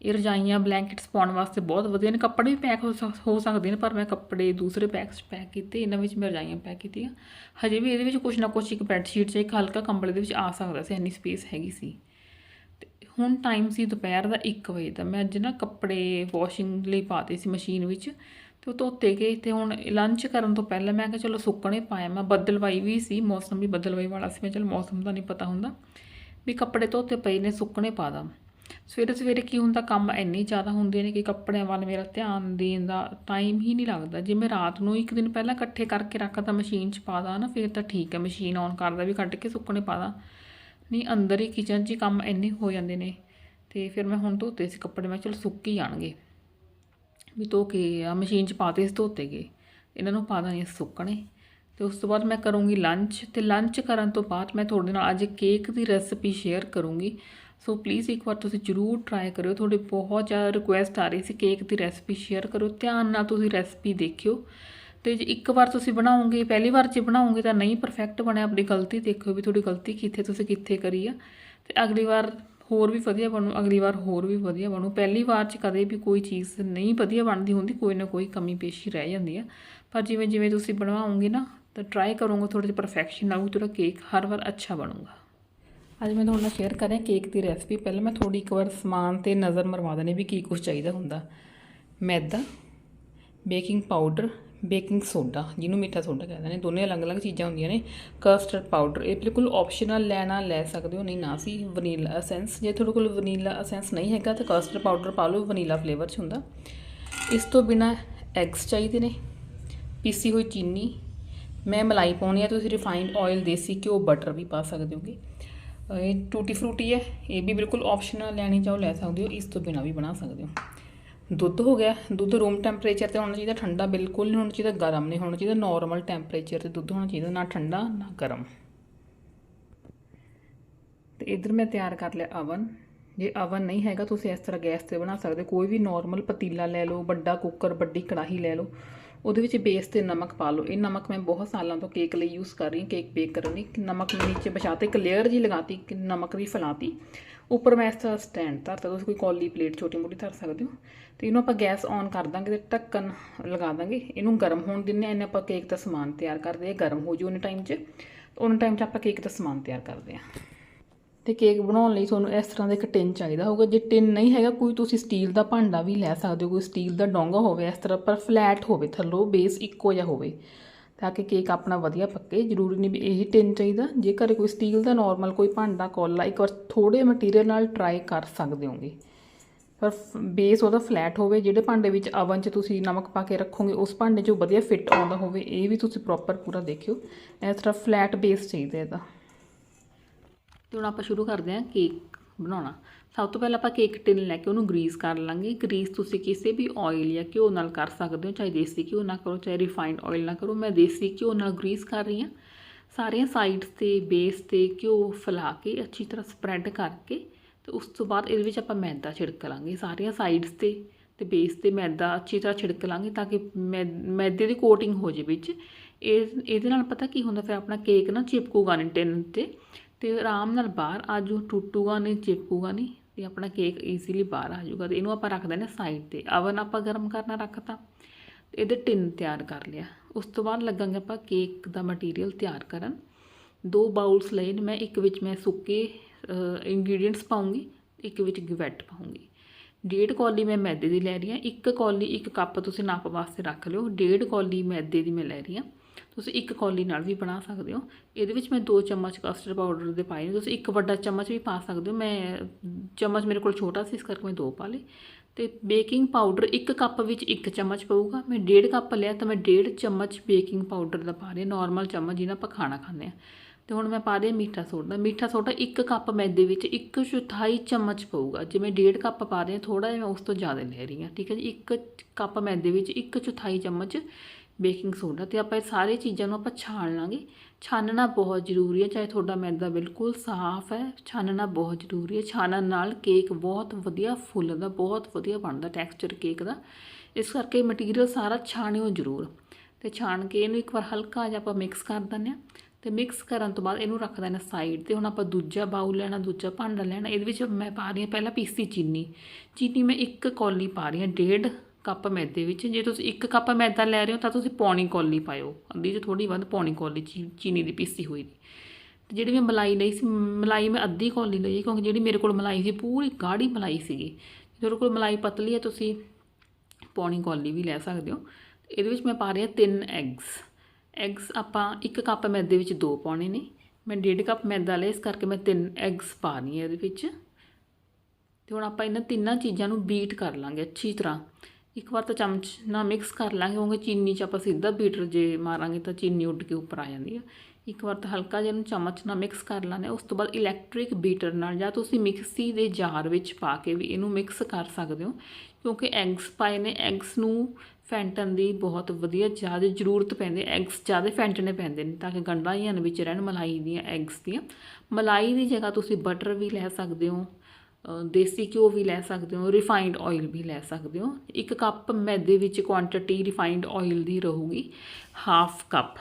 ਇਹ ਰਜਾਈਆਂ ਬਲੈਂਕਟਸ ਪਾਉਣ ਵਾਸਤੇ ਬਹੁਤ ਵਧੀਆ ਨੇ। ਕੱਪੜੇ ਵੀ ਪੈਕ ਹੋ ਸਕ- ਹੋ ਸਕਦੇ ਨੇ, ਪਰ ਮੈਂ ਕੱਪੜੇ ਦੂਸਰੇ ਪੈਕਸ ਪੈਕ ਕੀਤੇ, ਇਹਨਾਂ ਵਿੱਚ ਮੈਂ ਰਜਾਈਆਂ ਪੈਕ ਕੀਤੀਆਂ। ਹਜੇ ਵੀ ਇਹਦੇ ਵਿੱਚ ਕੁਝ ਨਾ ਕੁਝ ਇੱਕ ਬੈੱਡ ਸ਼ੀਟ 'ਚ ਇੱਕ ਹਲਕਾ ਕੰਬਲ ਦੇ ਵਿੱਚ ਆ ਸਕਦਾ ਸੀ, ਇੰਨੀ ਸਪੇਸ ਹੈਗੀ ਸੀ। ਹੁਣ ਟਾਈਮ ਸੀ ਦੁਪਹਿਰ ਦਾ 1 ਵਜੇ ਦਾ। ਮੈਂ ਅੱਜ ਨਾ ਕੱਪੜੇ ਵਾਸ਼ਿੰਗ ਲਈ ਪਾਤੇ ਸੀ ਮਸ਼ੀਨ ਵਿੱਚ ਤੇ ਉਹ ਧੋਤੇ ਗਏ ਤੇ ਹੁਣ ਲੰਚ ਕਰਨ ਤੋਂ ਪਹਿਲਾਂ ਮੈਂ ਕਿਹਾ ਚਲੋ ਸੁੱਕਣੇ ਪਾਇਆ। ਮੈਂ ਬੱਦਲਵਾਈ ਵੀ ਸੀ, ਮੌਸਮ ਵੀ ਬੱਦਲਵਾਈ ਵਾਲਾ ਸੀ। ਮੈਂ ਚਲ ਮੌਸਮ ਦਾ ਨਹੀਂ ਪਤਾ ਹੁੰਦਾ ਵੀ ਕੱਪੜੇ ਧੋਤੇ ਪਏ ਨੇ, ਸੁੱਕਣੇ ਪਾ ਦਾਂ। ਸਵੇਰੇ ਸਵੇਰੇ ਕੀ ਹੁੰਦਾ, ਕੰਮ ਇੰਨੇ ਜ਼ਿਆਦਾ ਹੁੰਦੇ ਨੇ ਕਿ ਕੱਪੜਿਆਂ ਵੱਲ ਮੇਰਾ ਧਿਆਨ ਦੇਣ ਦਾ ਟਾਈਮ ਹੀ ਨਹੀਂ ਲੱਗਦਾ। ਜੇ ਮੈਂ ਰਾਤ ਨੂੰ ਇੱਕ ਦਿਨ ਪਹਿਲਾਂ ਇਕੱਠੇ ਕਰਕੇ ਰੱਖਦਾ ਮਸ਼ੀਨ 'ਚ ਪਾ ਦਾਂ ਨਾ, ਫਿਰ ਤਾਂ ਠੀਕ ਹੈ। ਮਸ਼ੀਨ ਔਨ ਕਰਦਾ ਵੀ ਕੱਢ ਕੇ ਸੁੱਕਣੇ ਪਾ ਦਾਂ। ਨਹੀਂ, ਅੰਦਰ ਹੀ ਕਿਚਨ 'ਚ ਹੀ ਕੰਮ ਇੰਨੇ ਹੋ ਜਾਂਦੇ ਨੇ। ਤੇ ਫਿਰ ਮੈਂ ਹੁਣ ਧੋਤੇ ਸੀ ਕੱਪੜੇ, ਮੈਂ ਚਲ ਸੁੱਕ ਹੀ ਜਾਣਗੇ। ਵੀ ਧੋ ਕੇ ਆ ਮਸ਼ੀਨ 'ਚ ਪਾਤੇ ਸੀ ਧੋਤੇ ਗਏ। ਇਹਨਾਂ ਨੂੰ ਪਾ ਦਾਂਗੇ ਸੁੱਕਣੇ। ਤੇ ਉਸ ਤੋਂ ਬਾਅਦ ਮੈਂ ਕਰੂੰਗੀ ਲੰਚ ਤੇ ਲੰਚ ਕਰਨ ਤੋਂ ਬਾਅਦ ਮੈਂ ਤੁਹਾਡੇ ਨਾਲ ਅੱਜ ਕੇਕ ਦੀ ਰੈਸਪੀ ਸ਼ੇਅਰ ਕਰੂੰਗੀ। ਸੋ ਪਲੀਜ਼ ਇੱਕ ਵਾਰ ਤੁਸੀਂ ਜਰੂਰ ਟਰਾਈ ਕਰਿਓ। ਤੁਹਾਡੇ ਬਹੁਤ ਜ਼ਿਆਦਾ ਰਿਕੁਐਸਟ ਆ ਰਹੀ ਸੀ ਕੇਕ ਦੀ ਰੈਸਪੀ ਸ਼ੇਅਰ ਕਰੋ। ਧਿਆਨ ਨਾਲ ਤੁਸੀਂ ਰੈਸਪੀ ਦੇਖਿਓ। ਤੇ ਜੇ ਇੱਕ ਵਾਰ ਤੁਸੀਂ ਬਣਾਓਗੇ, ਪਹਿਲੀ ਵਾਰ ਜੇ ਬਣਾਓਗੇ ਤਾਂ ਨਹੀਂ ਪਰਫੈਕਟ ਬਣਿਆ, ਆਪਣੀ ਗਲਤੀ ਦੇਖਿਓ ਵੀ ਤੁਹਾਡੀ ਗਲਤੀ ਕਿੱਥੇ, ਤੁਸੀਂ ਕਿੱਥੇ ਕਰੀ ਆ। ਤੇ ਅਗਲੀ ਵਾਰ ਹੋਰ ਵੀ ਵਧੀਆ ਬਣੂ, ਅਗਲੀ ਵਾਰ ਹੋਰ ਵੀ ਵਧੀਆ ਬਣੂ। ਪਹਿਲੀ ਵਾਰ 'ਚ ਕਦੇ ਵੀ ਕੋਈ ਚੀਜ਼ ਨਹੀਂ ਵਧੀਆ ਬਣਦੀ ਹੁੰਦੀ, ਕੋਈ ਨਾ ਕੋਈ ਕਮੀ ਪੇਸ਼ੀ ਰਹਿ ਜਾਂਦੀ ਆ। ਪਰ ਜਿਵੇਂ ਜਿਵੇਂ ਤੁਸੀਂ ਬਣਵਾਓਗੇ ਨਾ, ਤਾਂ ਟਰਾਈ ਕਰੋਗੇ ਥੋੜਾ ਜਿਹਾ ਪਰਫੈਕਸ਼ਨ ਆਊ ਤੁਹਾਡਾ ਕੇਕ ਹਰ ਵਾਰ ਅੱਛਾ ਬਣੂਗਾ। ਅੱਜ ਮੈਂ ਤੁਹਾਡੇ ਨਾਲ ਸ਼ੇਅਰ ਕਰ ਰਿਹਾ ਕੇਕ ਦੀ ਰੈਸਪੀ ਪਹਿਲਾਂ ਮੈਂ ਥੋੜੀ ਇੱਕ ਵਾਰ ਸਮਾਨ ਤੇ ਨਜ਼ਰ ਮਰਵਾ ਦਨੇ ਵੀ ਕੀ ਕੁਝ ਚਾਹੀਦਾ ਹੁੰਦਾ। ਮੈਦਾ ਬੇਕਿੰਗ ਪਾਊਡਰ ਬੇਕਿੰਗ ਸੋਡਾ, ਜਿਹਨੂੰ ਮਿੱਠਾ ਸੋਡਾ ਕਹਿੰਦੇ ਨੇ, ਦੋਨੇ ਅਲੱਗ-ਅਲੱਗ ਚੀਜ਼ਾਂ ਹੁੰਦੀਆਂ ਨੇ ਕਸਟਰਡ ਪਾਊਡਰ ਇਹ ਬਿਲਕੁਲ ਆਪਸ਼ਨਲ ਲੈਣਾ ਲੈ ਸਕਦੇ ਹੋ, ਨਹੀਂ ਨਾ ਸੀ ਵਨੀਲਾ ਐਸੈਂਸ ਜੇ ਤੁਹਾਡੇ ਕੋਲ ਵਨੀਲਾ ਐਸੈਂਸ ਨਹੀਂ ਹੈਗਾ, ਤਾਂ ਕਸਟਰਡ ਪਾਊਡਰ ਪਾ ਲਓ ਵਨੀਲਾ ਫਲੇਵਰ 'ਚ ਹੁੰਦਾ। ਇਸ ਤੋਂ ਬਿਨਾ ਐਗਸ ਚਾਹੀਦੇ ਨੇ, ਪੀਸੀ ਹੋਈ ਚੀਨੀ, ਮੈਂ ਮਲਾਈ ਪਾਉਣੀ ਹੈ ਤੁਸੀਂ ਰਿਫਾਈਨਡ ਆਇਲ ਦੇਸੀ ਘਿਓ ਬਟਰ ਵੀ ਪਾ ਸਕਦੇ ਹੋਗੇ। ਇਹ ਟੂਟੀ ਫਰੂਟੀ ਹੈ, ਇਹ ਵੀ ਬਿਲਕੁਲ ਆਪਸ਼ਨਲ ਲੈਣੀ ਚਾਹੋ, ਲੈ ਸਕਦੇ ਹੋ, ਇਸ ਤੋਂ ਬਿਨਾ ਵੀ ਬਣਾ ਸਕਦੇ ਹੋ। ਦੁੱਧ ਹੋ ਗਿਆ, ਦੁੱਧ ਰੂਮ ਟੈਂਪਰੇਚਰ ਤੇ ਹੋਣਾ ਚਾਹੀਦਾ ਠੰਡਾ, ਬਿਲਕੁਲ ਨਹੀਂ ਹੋਣਾ ਚਾਹੀਦਾ ਗਰਮ, ਨਹੀਂ ਹੋਣਾ ਚਾਹੀਦਾ ਨਾਰਮਲ ਟੈਂਪਰੇਚਰ ਤੇ ਦੁੱਧ ਹੋਣਾ ਚਾਹੀਦਾ, ਨਾ ਠੰਡਾ, ਨਾ ਗਰਮ। ਤੇ ਇਧਰ ਮੈਂ ਤਿਆਰ ਕਰ ਲਿਆ ਅਵਨ ਜੇ ਅਵਨ ਨਹੀਂ ਹੈਗਾ, ਤੁਸੀਂ ਇਸ ਤਰ੍ਹਾਂ ਗੈਸ ਤੇ ਬਣਾ ਸਕਦੇ ਕੋਈ ਵੀ ਨਾਰਮਲ ਪਤੀਲਾ ਲੈ ਲਓ, ਵੱਡਾ ਕੁੱਕਰ ਵੱਡੀ ਕੜਾਹੀ ਲੈ ਲਓ, ਉਹਦੇ ਵਿੱਚ ਬੇਸ ਤੇ ਨਮਕ ਪਾ ਲਓ। ਇਹ ਨਮਕ ਮੈਂ ਬਹੁਤ ਸਾਲਾਂ ਤੋਂ ਕੇਕ ਲਈ ਯੂਜ਼ ਕਰ ਰਹੀ ਹਾਂ ਕੇਕ ਬੇਕ ਕਰਨ ਲਈ। ਨਮਕ ਮੈਂ ਨੀਚੇ ਬਚਾਤੇ ਇੱਕ ਲੇਅਰ ਜੀ ਲਗਾਤੀ ਕਿ ਨਮਕ ਦੀ ਫੈਲਾਤੀ। ਉੱਪਰ ਮੈਂ ਇਸ ਤਰ੍ਹਾਂ ਸਟੈਂਡ ਧਰਤਾ ਤੁਸੀਂ ਕੋਈ ਕੌਲੀ ਪਲੇਟ ਛੋਟੀ ਮੋਟੀ ਧਰ ਸਕਦੇ ਹੋ। ਤੇ ਇਹਨੂੰ ਆਪਾਂ ਗੈਸ ਔਨ ਕਰ ਦਾਂਗੇ ਤੇ ਢੱਕਣ ਲਗਾ ਦਾਂਗੇ। ਇਹਨੂੰ ਗਰਮ ਹੋਣ ਦਿੰਨੇ ਆ ਇਹਨੇ ਆਪਾਂ ਕੇਕ ਦਾ ਸਮਾਨ ਤਿਆਰ ਕਰਦੇ ਆ ਗਰਮ ਹੋ ਜੂ ਉਹਨੇ ਟਾਈਮ 'ਚ। ਉਹਨਾਂ ਟਾਈਮ 'ਚ ਆਪਾਂ ਕੇਕ ਦਾ ਸਮਾਨ ਤਿਆਰ ਕਰਦੇ ਆ ਤੇ ਕੇਕ ਬਣਾਉਣ ਲਈ ਤੁਹਾਨੂੰ ਇਸ ਤਰ੍ਹਾਂ ਦਾ ਇੱਕ ਟਿਨ ਚਾਹੀਦਾ ਹੋਊਗਾ। ਜੇ ਟਿਨ ਨਹੀਂ ਹੈਗਾ, ਕੋਈ ਤੁਸੀਂ ਸਟੀਲ ਦਾ ਭਾਂਡਾ ਵੀ ਲੈ ਸਕਦੇ ਹੋ, ਕੋਈ ਸਟੀਲ ਦਾ ਡੋਂਗਾ ਹੋਵੇ ਇਸ ਤਰ੍ਹਾਂ, ਪਰ ਫਲੈਟ ਹੋਵੇ ਥੱਲੋਂ ਬੇਸ ਇੱਕੋ ਜਿਹਾ ਹੋਵੇ। ਤਾਂ ਕਿ ਕੇਕ ਆਪਣਾ ਵਧੀਆ ਪੱਕੇ, ਜ਼ਰੂਰੀ ਨਹੀਂ ਵੀ ਇਹੀ ਟਿਨ ਚਾਹੀਦਾ। ਜੇ ਘਰੇ ਕੋਈ ਸਟੀਲ ਦਾ ਨਾਰਮਲ ਕੋਈ ਭਾਂਡਾ, ਕੋਲਾ, ਇੱਕ ਵਾਰ ਥੋੜੇ ਮਟੀਰੀਅਲ ਨਾਲ ਟਰਾਈ ਕਰ ਸਕਦੇ ਹੋਗੇ। ਪਰ ਬੇਸ ਉਹਦਾ ਫਲੈਟ ਹੋਵੇ, ਜਿਹੜੇ ਭਾਂਡੇ ਵਿੱਚ ਅਵਨ 'ਚ ਤੁਸੀਂ ਨਮਕ ਪਾ ਕੇ ਰੱਖੋਗੇ, ਉਸ ਭਾਂਡੇ 'ਚ ਉਹ ਵਧੀਆ ਫਿੱਟ ਆਉਂਦਾ ਹੋਵੇ, ਇਹ ਵੀ ਤੁਸੀਂ ਪ੍ਰੋਪਰ ਪੂਰਾ ਦੇਖਿਓ। ਇਸ ਤਰ੍ਹਾਂ ਫਲੈਟ ਬੇਸ ਚਾਹੀਦਾ ਇਹਦਾ। ਤੇ ਹੁਣ ਆਪਾਂ ਸ਼ੁਰੂ ਕਰਦੇ ਹਾਂ ਕੇਕ ਬਣਾਉਣਾ। ਸਭ ਤੋਂ ਪਹਿਲਾਂ ਆਪਾਂ ਕੇਕ ਟਿਨ ਲੈ ਕੇ ਉਹਨੂੰ ਗਰੀਸ ਕਰ ਲਾਂਗੇ। ਗਰੀਸ ਤੁਸੀਂ ਕਿਸੇ ਵੀ ਆਇਲ ਜਾਂ ਘਿਓ ਨਾਲ ਕਰ ਸਕਦੇ ਹੋ, ਚਾਹੇ ਦੇਸੀ ਘਿਓ ਨਾਲ ਕਰੋ, ਚਾਹੇ ਰਿਫਾਈਨਡ ਆਇਲ ਨਾਲ ਕਰੋ। ਮੈਂ ਦੇਸੀ ਘਿਓ ਨਾਲ ਗਰੀਸ ਕਰ ਰਹੀ ਹਾਂ। ਸਾਰੀਆਂ ਸਾਈਡਸ ਤੇ ਬੇਸ ਤੇ ਘਿਓ ਫੈਲਾ ਕੇ ਅੱਛੀ ਤਰ੍ਹਾਂ ਸਪਰੈਡ ਕਰਕੇ ਤੇ ਉਸ ਤੋਂ ਬਾਅਦ ਇਹਦੇ ਵਿੱਚ ਆਪਾਂ ਮੈਦਾ ਛਿੜਕ ਲਾਂਗੇ। ਸਾਰੀਆਂ ਸਾਈਡਸ ਤੇ ਤੇ ਬੇਸ ਤੇ ਮੈਦਾ ਅੱਛੀ ਤਰ੍ਹਾਂ ਛਿੜਕ ਲਾਂਗੇ ਤਾਂ ਕਿ ਮੈ- ਮੈਦੇ ਦੀ ਕੋਟਿੰਗ ਹੋ ਜੇ ਵਿੱਚ। ਇਹ, ਇਹਦੇ ਨਾਲ ਪਤਾ ਕੀ ਹੁੰਦਾ? ਫਿਰ ਆਪਣਾ ਕੇਕ ਨਾ ਚਿਪਕੂਗਾ ਨਹੀਂ ਟਿਨ ਤੇ। ਤੇ ਆਰਾਮ ਨਾਲ ਬਾਹਰ ਆ ਆਜੂ ਟੁੱਟੂਗਾ ਨਹੀਂ ਚਿਪਕੂਗਾ ਨਹੀਂ ਤੇ ਆਪਣਾ ਕੇਕ ਈਜ਼ੀਲੀ ਬਾਹਰ ਆ ਜਾਊਗਾ ਤੇ ਇਹਨੂੰ ਆਪਾਂ ਰੱਖ ਦਿੰਦੇ ਸਾਈਡ ਤੇ। ਅਵਨ ਆਪਾਂ ਗਰਮ ਕਰਨਾ ਰੱਖਤਾ, ਤੇ ਇਹਦੇ ਟਿਨ ਤਿਆਰ ਕਰ ਲਿਆ। ਉਸ ਤੋਂ ਬਾਅਦ ਲੱਗਾਂਗੇ ਆਪਾਂ ਕੇਕ ਦਾ ਮਟੀਰੀਅਲ ਤਿਆਰ ਕਰਨ। ਦੋ ਬਾਉਲਸ ਲਏ ਨੇ, ਮੈਂ ਇੱਕ ਵਿੱਚ ਮੈਂ ਸੁੱਕੇ ਇੰਗਰੀਡੀਅੰਟਸ ਪਾਉਂਗੀ, ਇੱਕ ਵਿੱਚ ਗਵੈਟ ਪਾਉਂਗੀ। ਡੇਢ ਕੌਲੀ ਮੈਂ ਮੈਦੇ ਦੀ ਲੈ ਰਹੀ ਹਾਂ, ਇੱਕ ਕੌਲੀ ਇੱਕ ਕੱਪ ਤੁਸੀਂ ਨਾਪ ਵਾਸਤੇ ਰੱਖ ਲਿਓ, ਡੇਢ ਕੌਲੀ ਮੈਦੇ ਦੀ ਮੈਂ ਲੈ ਰਹੀ ਹਾਂ। ਤੁਸੀਂ ਇੱਕ ਕੌਲੀ ਨਾਲ ਵੀ ਬਣਾ ਸਕਦੇ ਹੋ। ਇਹਦੇ ਵਿੱਚ ਮੈਂ 2 ਚਮਚ ਕਸਟਰਡ ਪਾਊਡਰ ਦੇ ਪਾਏ ਨੇ। ਤੁਸੀਂ ਇੱਕ ਵੱਡਾ ਚਮਚ ਵੀ ਪਾ ਸਕਦੇ ਹੋ। ਮੈਂ, ਚਮਚ ਮੇਰੇ ਕੋਲ ਛੋਟਾ ਸੀ, ਇਸ ਕਰਕੇ ਮੈਂ ਦੋ ਪਾ ਲਏ। ਤੇ ਬੇਕਿੰਗ ਪਾਊਡਰ ਇੱਕ ਕੱਪ ਵਿੱਚ ਇੱਕ ਚਮਚ ਪਊਗਾ। ਮੈਂ ਡੇਢ ਕੱਪ ਲਿਆ ਤਾਂ ਮੈਂ ਡੇਢ ਚਮਚ ਬੇਕਿੰਗ ਪਾਊਡਰ ਦਾ ਪਾ ਰਹੀ। ਨਾਰਮਲ ਚਮਚ ਜਿਹਨਾਂ ਆਪਾਂ ਖਾਣਾ ਖਾਂਦੇ ਆ ਤੇ ਹੁਣ ਮੈਂ ਪਾ ਰਹੀ ਹਾਂ ਮਿੱਠਾ ਸੋਡਾ। ਮਿੱਠਾ ਸੋਡਾ ਇੱਕ ਕੱਪ ਮੈਦੇ ਵਿੱਚ ਇੱਕ ਚੌਥਾਈ ਚਮਚ ਪਊਗਾ। ਜਿਵੇਂ ਡੇਢ ਕੱਪ ਪਾ ਰਹੀ ਹਾਂ ਥੋੜਾ ਜਿਹਾ ਮੈਂ ਉਸ ਤੋਂ ਜ਼ਿਆਦਾ ਲੈ ਰਹੀ ਹਾਂ। ਠੀਕ ਹੈ ਜੀ? ਇੱਕ ਕੱਪ ਮੈਦੇ ਵਿੱਚ ਇੱਕ ਚੌਥਾਈ ਚਮਚ ਬੇਕਿੰਗ ਸੋਡਾ ਤੇ ਆਪਾਂ ਇਹ ਸਾਰੇ ਚੀਜ਼ਾਂ ਨੂੰ ਆਪਾਂ ਛਾਣ ਲਾਂਗੇ। ਛਾਨਣਾ ਬਹੁਤ ਜ਼ਰੂਰੀ ਹੈ, ਚਾਹੇ ਤੁਹਾਡਾ ਮੈਦਾ ਬਿਲਕੁਲ ਸਾਫ਼ ਹੈ, ਛਾਨਣਾ ਬਹੁਤ ਜ਼ਰੂਰੀ ਹੈ। ਛਾਨਣ ਨਾਲ ਕੇਕ ਬਹੁਤ ਵਧੀਆ ਫੁੱਲਦਾ, ਬਹੁਤ ਵਧੀਆ ਬਣਦਾ, ਟੈਕਸਚਰ ਕੇਕ ਦਾ। ਇਸ ਕਰਕੇ ਮਟੀਰੀਅਲ ਸਾਰਾ ਛਾਣਿਓ ਜ਼ਰੂਰ। ਤੇ ਛਾਣ ਕੇ ਇਹਨੂੰ ਇੱਕ ਵਾਰ ਹਲਕਾ ਜਿਹਾ ਆਪਾਂ ਮਿਕਸ ਕਰ ਦਿੰਦੇ ਹਾਂ। ਤੇ ਮਿਕਸ ਕਰਨ ਤੋਂ ਬਾਅਦ ਇਹਨੂੰ ਰੱਖ ਦੇਣਾ ਸਾਈਡ ਤੇ। ਹੁਣ ਆਪਾਂ ਦੂਜਾ ਬਾਉਲ ਲੈਣਾ, ਦੂਜਾ ਭਾਂਡਾ ਲੈਣਾ, ਇਹਦੇ ਵਿੱਚ ਮੈਂ ਪਾ ਰਹੀ ਹਾਂ ਪਹਿਲਾਂ ਪੀਸੀ ਚੀਨੀ। ਚੀਨੀ ਮੈਂ ਇੱਕ ਕੌਲੀ ਪਾ ਰਹੀ ਹਾਂ, ਡੇਢ ਕੱਪ ਮੈਦੇ ਵਿੱਚ। ਜੇ ਤੁਸੀਂ ਇੱਕ ਕੱਪ ਮੈਦਾ ਲੈ ਰਹੇ ਹੋ, ਤਾਂ ਤੁਸੀਂ ਪੌਣੀ ਕੌਲੀ ਪਾਇਓ। ਅੱਧੀ ਚ ਥੋੜੀ ਵੱਧ ਪੌਣੀ ਕੌਲੀ, ਚੀ- ਚੀਨੀ ਦੀ ਪੀਸੀ ਹੋਈ ਦੀ। ਤੇ ਜਿਹੜੀ ਮੈਂ ਮਲਾਈ ਲਈ ਸੀ, ਮਲਾਈ ਮੈਂ ਅੱਧੀ ਕੌਲੀ ਲਈ ਕਿਉਂਕਿ ਜਿਹੜੀ ਮੇਰੇ ਕੋਲ ਮਲਾਈ ਸੀ, ਪੂਰੀ ਗਾੜੀ ਮਲਾਈ ਸੀਗੀ। ਜੇ ਤੁਹਾਡੇ ਕੋਲ ਮਲਾਈ ਪਤਲੀ ਹੈ, ਤੁਸੀਂ ਪੌਣੀ ਕੌਲੀ ਵੀ ਲੈ ਸਕਦੇ ਹੋ। ਇਹਦੇ ਵਿੱਚ ਮੈਂ ਪਾ ਰਹੀ ਹਾਂ ਤਿੰਨ ਐਗਸ। ਐਗਸ ਆਪਾਂ ਇੱਕ ਕੱਪ ਮੈਦੇ ਵਿੱਚ ਦੋ ਪਾਉਣੇ ਨੇ। ਮੈਂ ਡੇਢ ਕੱਪ ਮੈਦਾ ਲਿਆ, ਇਸ ਕਰਕੇ ਮੈਂ ਤਿੰਨ ਐਗਸ ਪਾ ਰਹੀ ਹਾਂ ਇਹਦੇ ਵਿੱਚ। ਤੇ ਹੁਣ ਆਪਾਂ ਇਹਨਾਂ ਤਿੰਨਾਂ ਚੀਜ਼ਾਂ ਨੂੰ ਬੀਟ ਕਰ ਲਾਂਗੇ ਅੱਛੀ ਤਰ੍ਹਾਂ। ਇੱਕ ਵਾਰ ਤਾਂ ਚਮਚ ਨਾਲ ਮਿਕਸ ਕਰ ਲਾਂਗੇ, ਕਿਉਂਕਿ ਚੀਨੀ 'ਚ ਆਪਾਂ ਸਿੱਧਾ ਬੀਟਰ ਜੇ ਮਾਰਾਂਗੇ ਤਾਂ ਚੀਨੀ ਉੱਡ ਕੇ ਉੱਪਰ ਆ ਜਾਂਦੀ ਆ। ਇੱਕ ਵਾਰ ਤਾਂ ਹਲਕਾ ਜਿਹਾ ਇਹਨੂੰ ਚਮਚ ਨਾਲ ਮਿਕਸ ਕਰ ਲਾਂਗੇ ਉਸ ਤੋਂ ਬਾਅਦ ਇਲੈਕਟ੍ਰਿਕ ਬੀਟਰ ਨਾਲ ਜਾਂ ਤੁਸੀਂ ਮਿਕਸੀ ਦੇ ਜਾਰ ਵਿੱਚ ਪਾ ਕੇ ਵੀ ਇਹਨੂੰ ਮਿਕਸ ਕਰ ਸਕਦੇ ਹੋ, ਕਿਉਂਕਿ ਐਗਸ ਪਾਏ ਨੇ ਐਗਸ ਨੂੰ ਫੈਂਟਣ ਦੀ ਬਹੁਤ ਵਧੀਆ ਜ਼ਿਆਦਾ ਜ਼ਰੂਰਤ ਪੈਂਦੀ ਹੈ ਐਗਸ ਜ਼ਿਆਦਾ ਫੈਂਟਣੇ ਪੈਂਦੇ ਨੇ ਤਾਂ ਕਿ ਗੰਢਾਂ ਹੀ ਹਨ ਵਿੱਚ ਰਹਿਣ, ਮਲਾਈ ਦੀਆਂ ਐਗਸ ਦੀਆਂ। ਮਲਾਈ ਦੀ ਜਗ੍ਹਾ ਤੁਸੀਂ ਬਟਰ ਵੀ ਲੈ ਸਕਦੇ ਹੋ ਦੇਸੀ ਘਿਓ ਵੀ ਲੈ ਸਕਦੇ ਹੋ ਰਿਫਾਈਨਡ ਆਇਲ ਵੀ ਲੈ ਸਕਦੇ ਹੋ। ਇੱਕ ਕੱਪ ਮੈਦੇ ਵਿੱਚ ਕੁਆਂਟੀਟੀ ਰਿਫਾਈਨਡ ਆਇਲ ਦੀ ਰਹੂਗੀ ਹਾਫ ਕੱਪ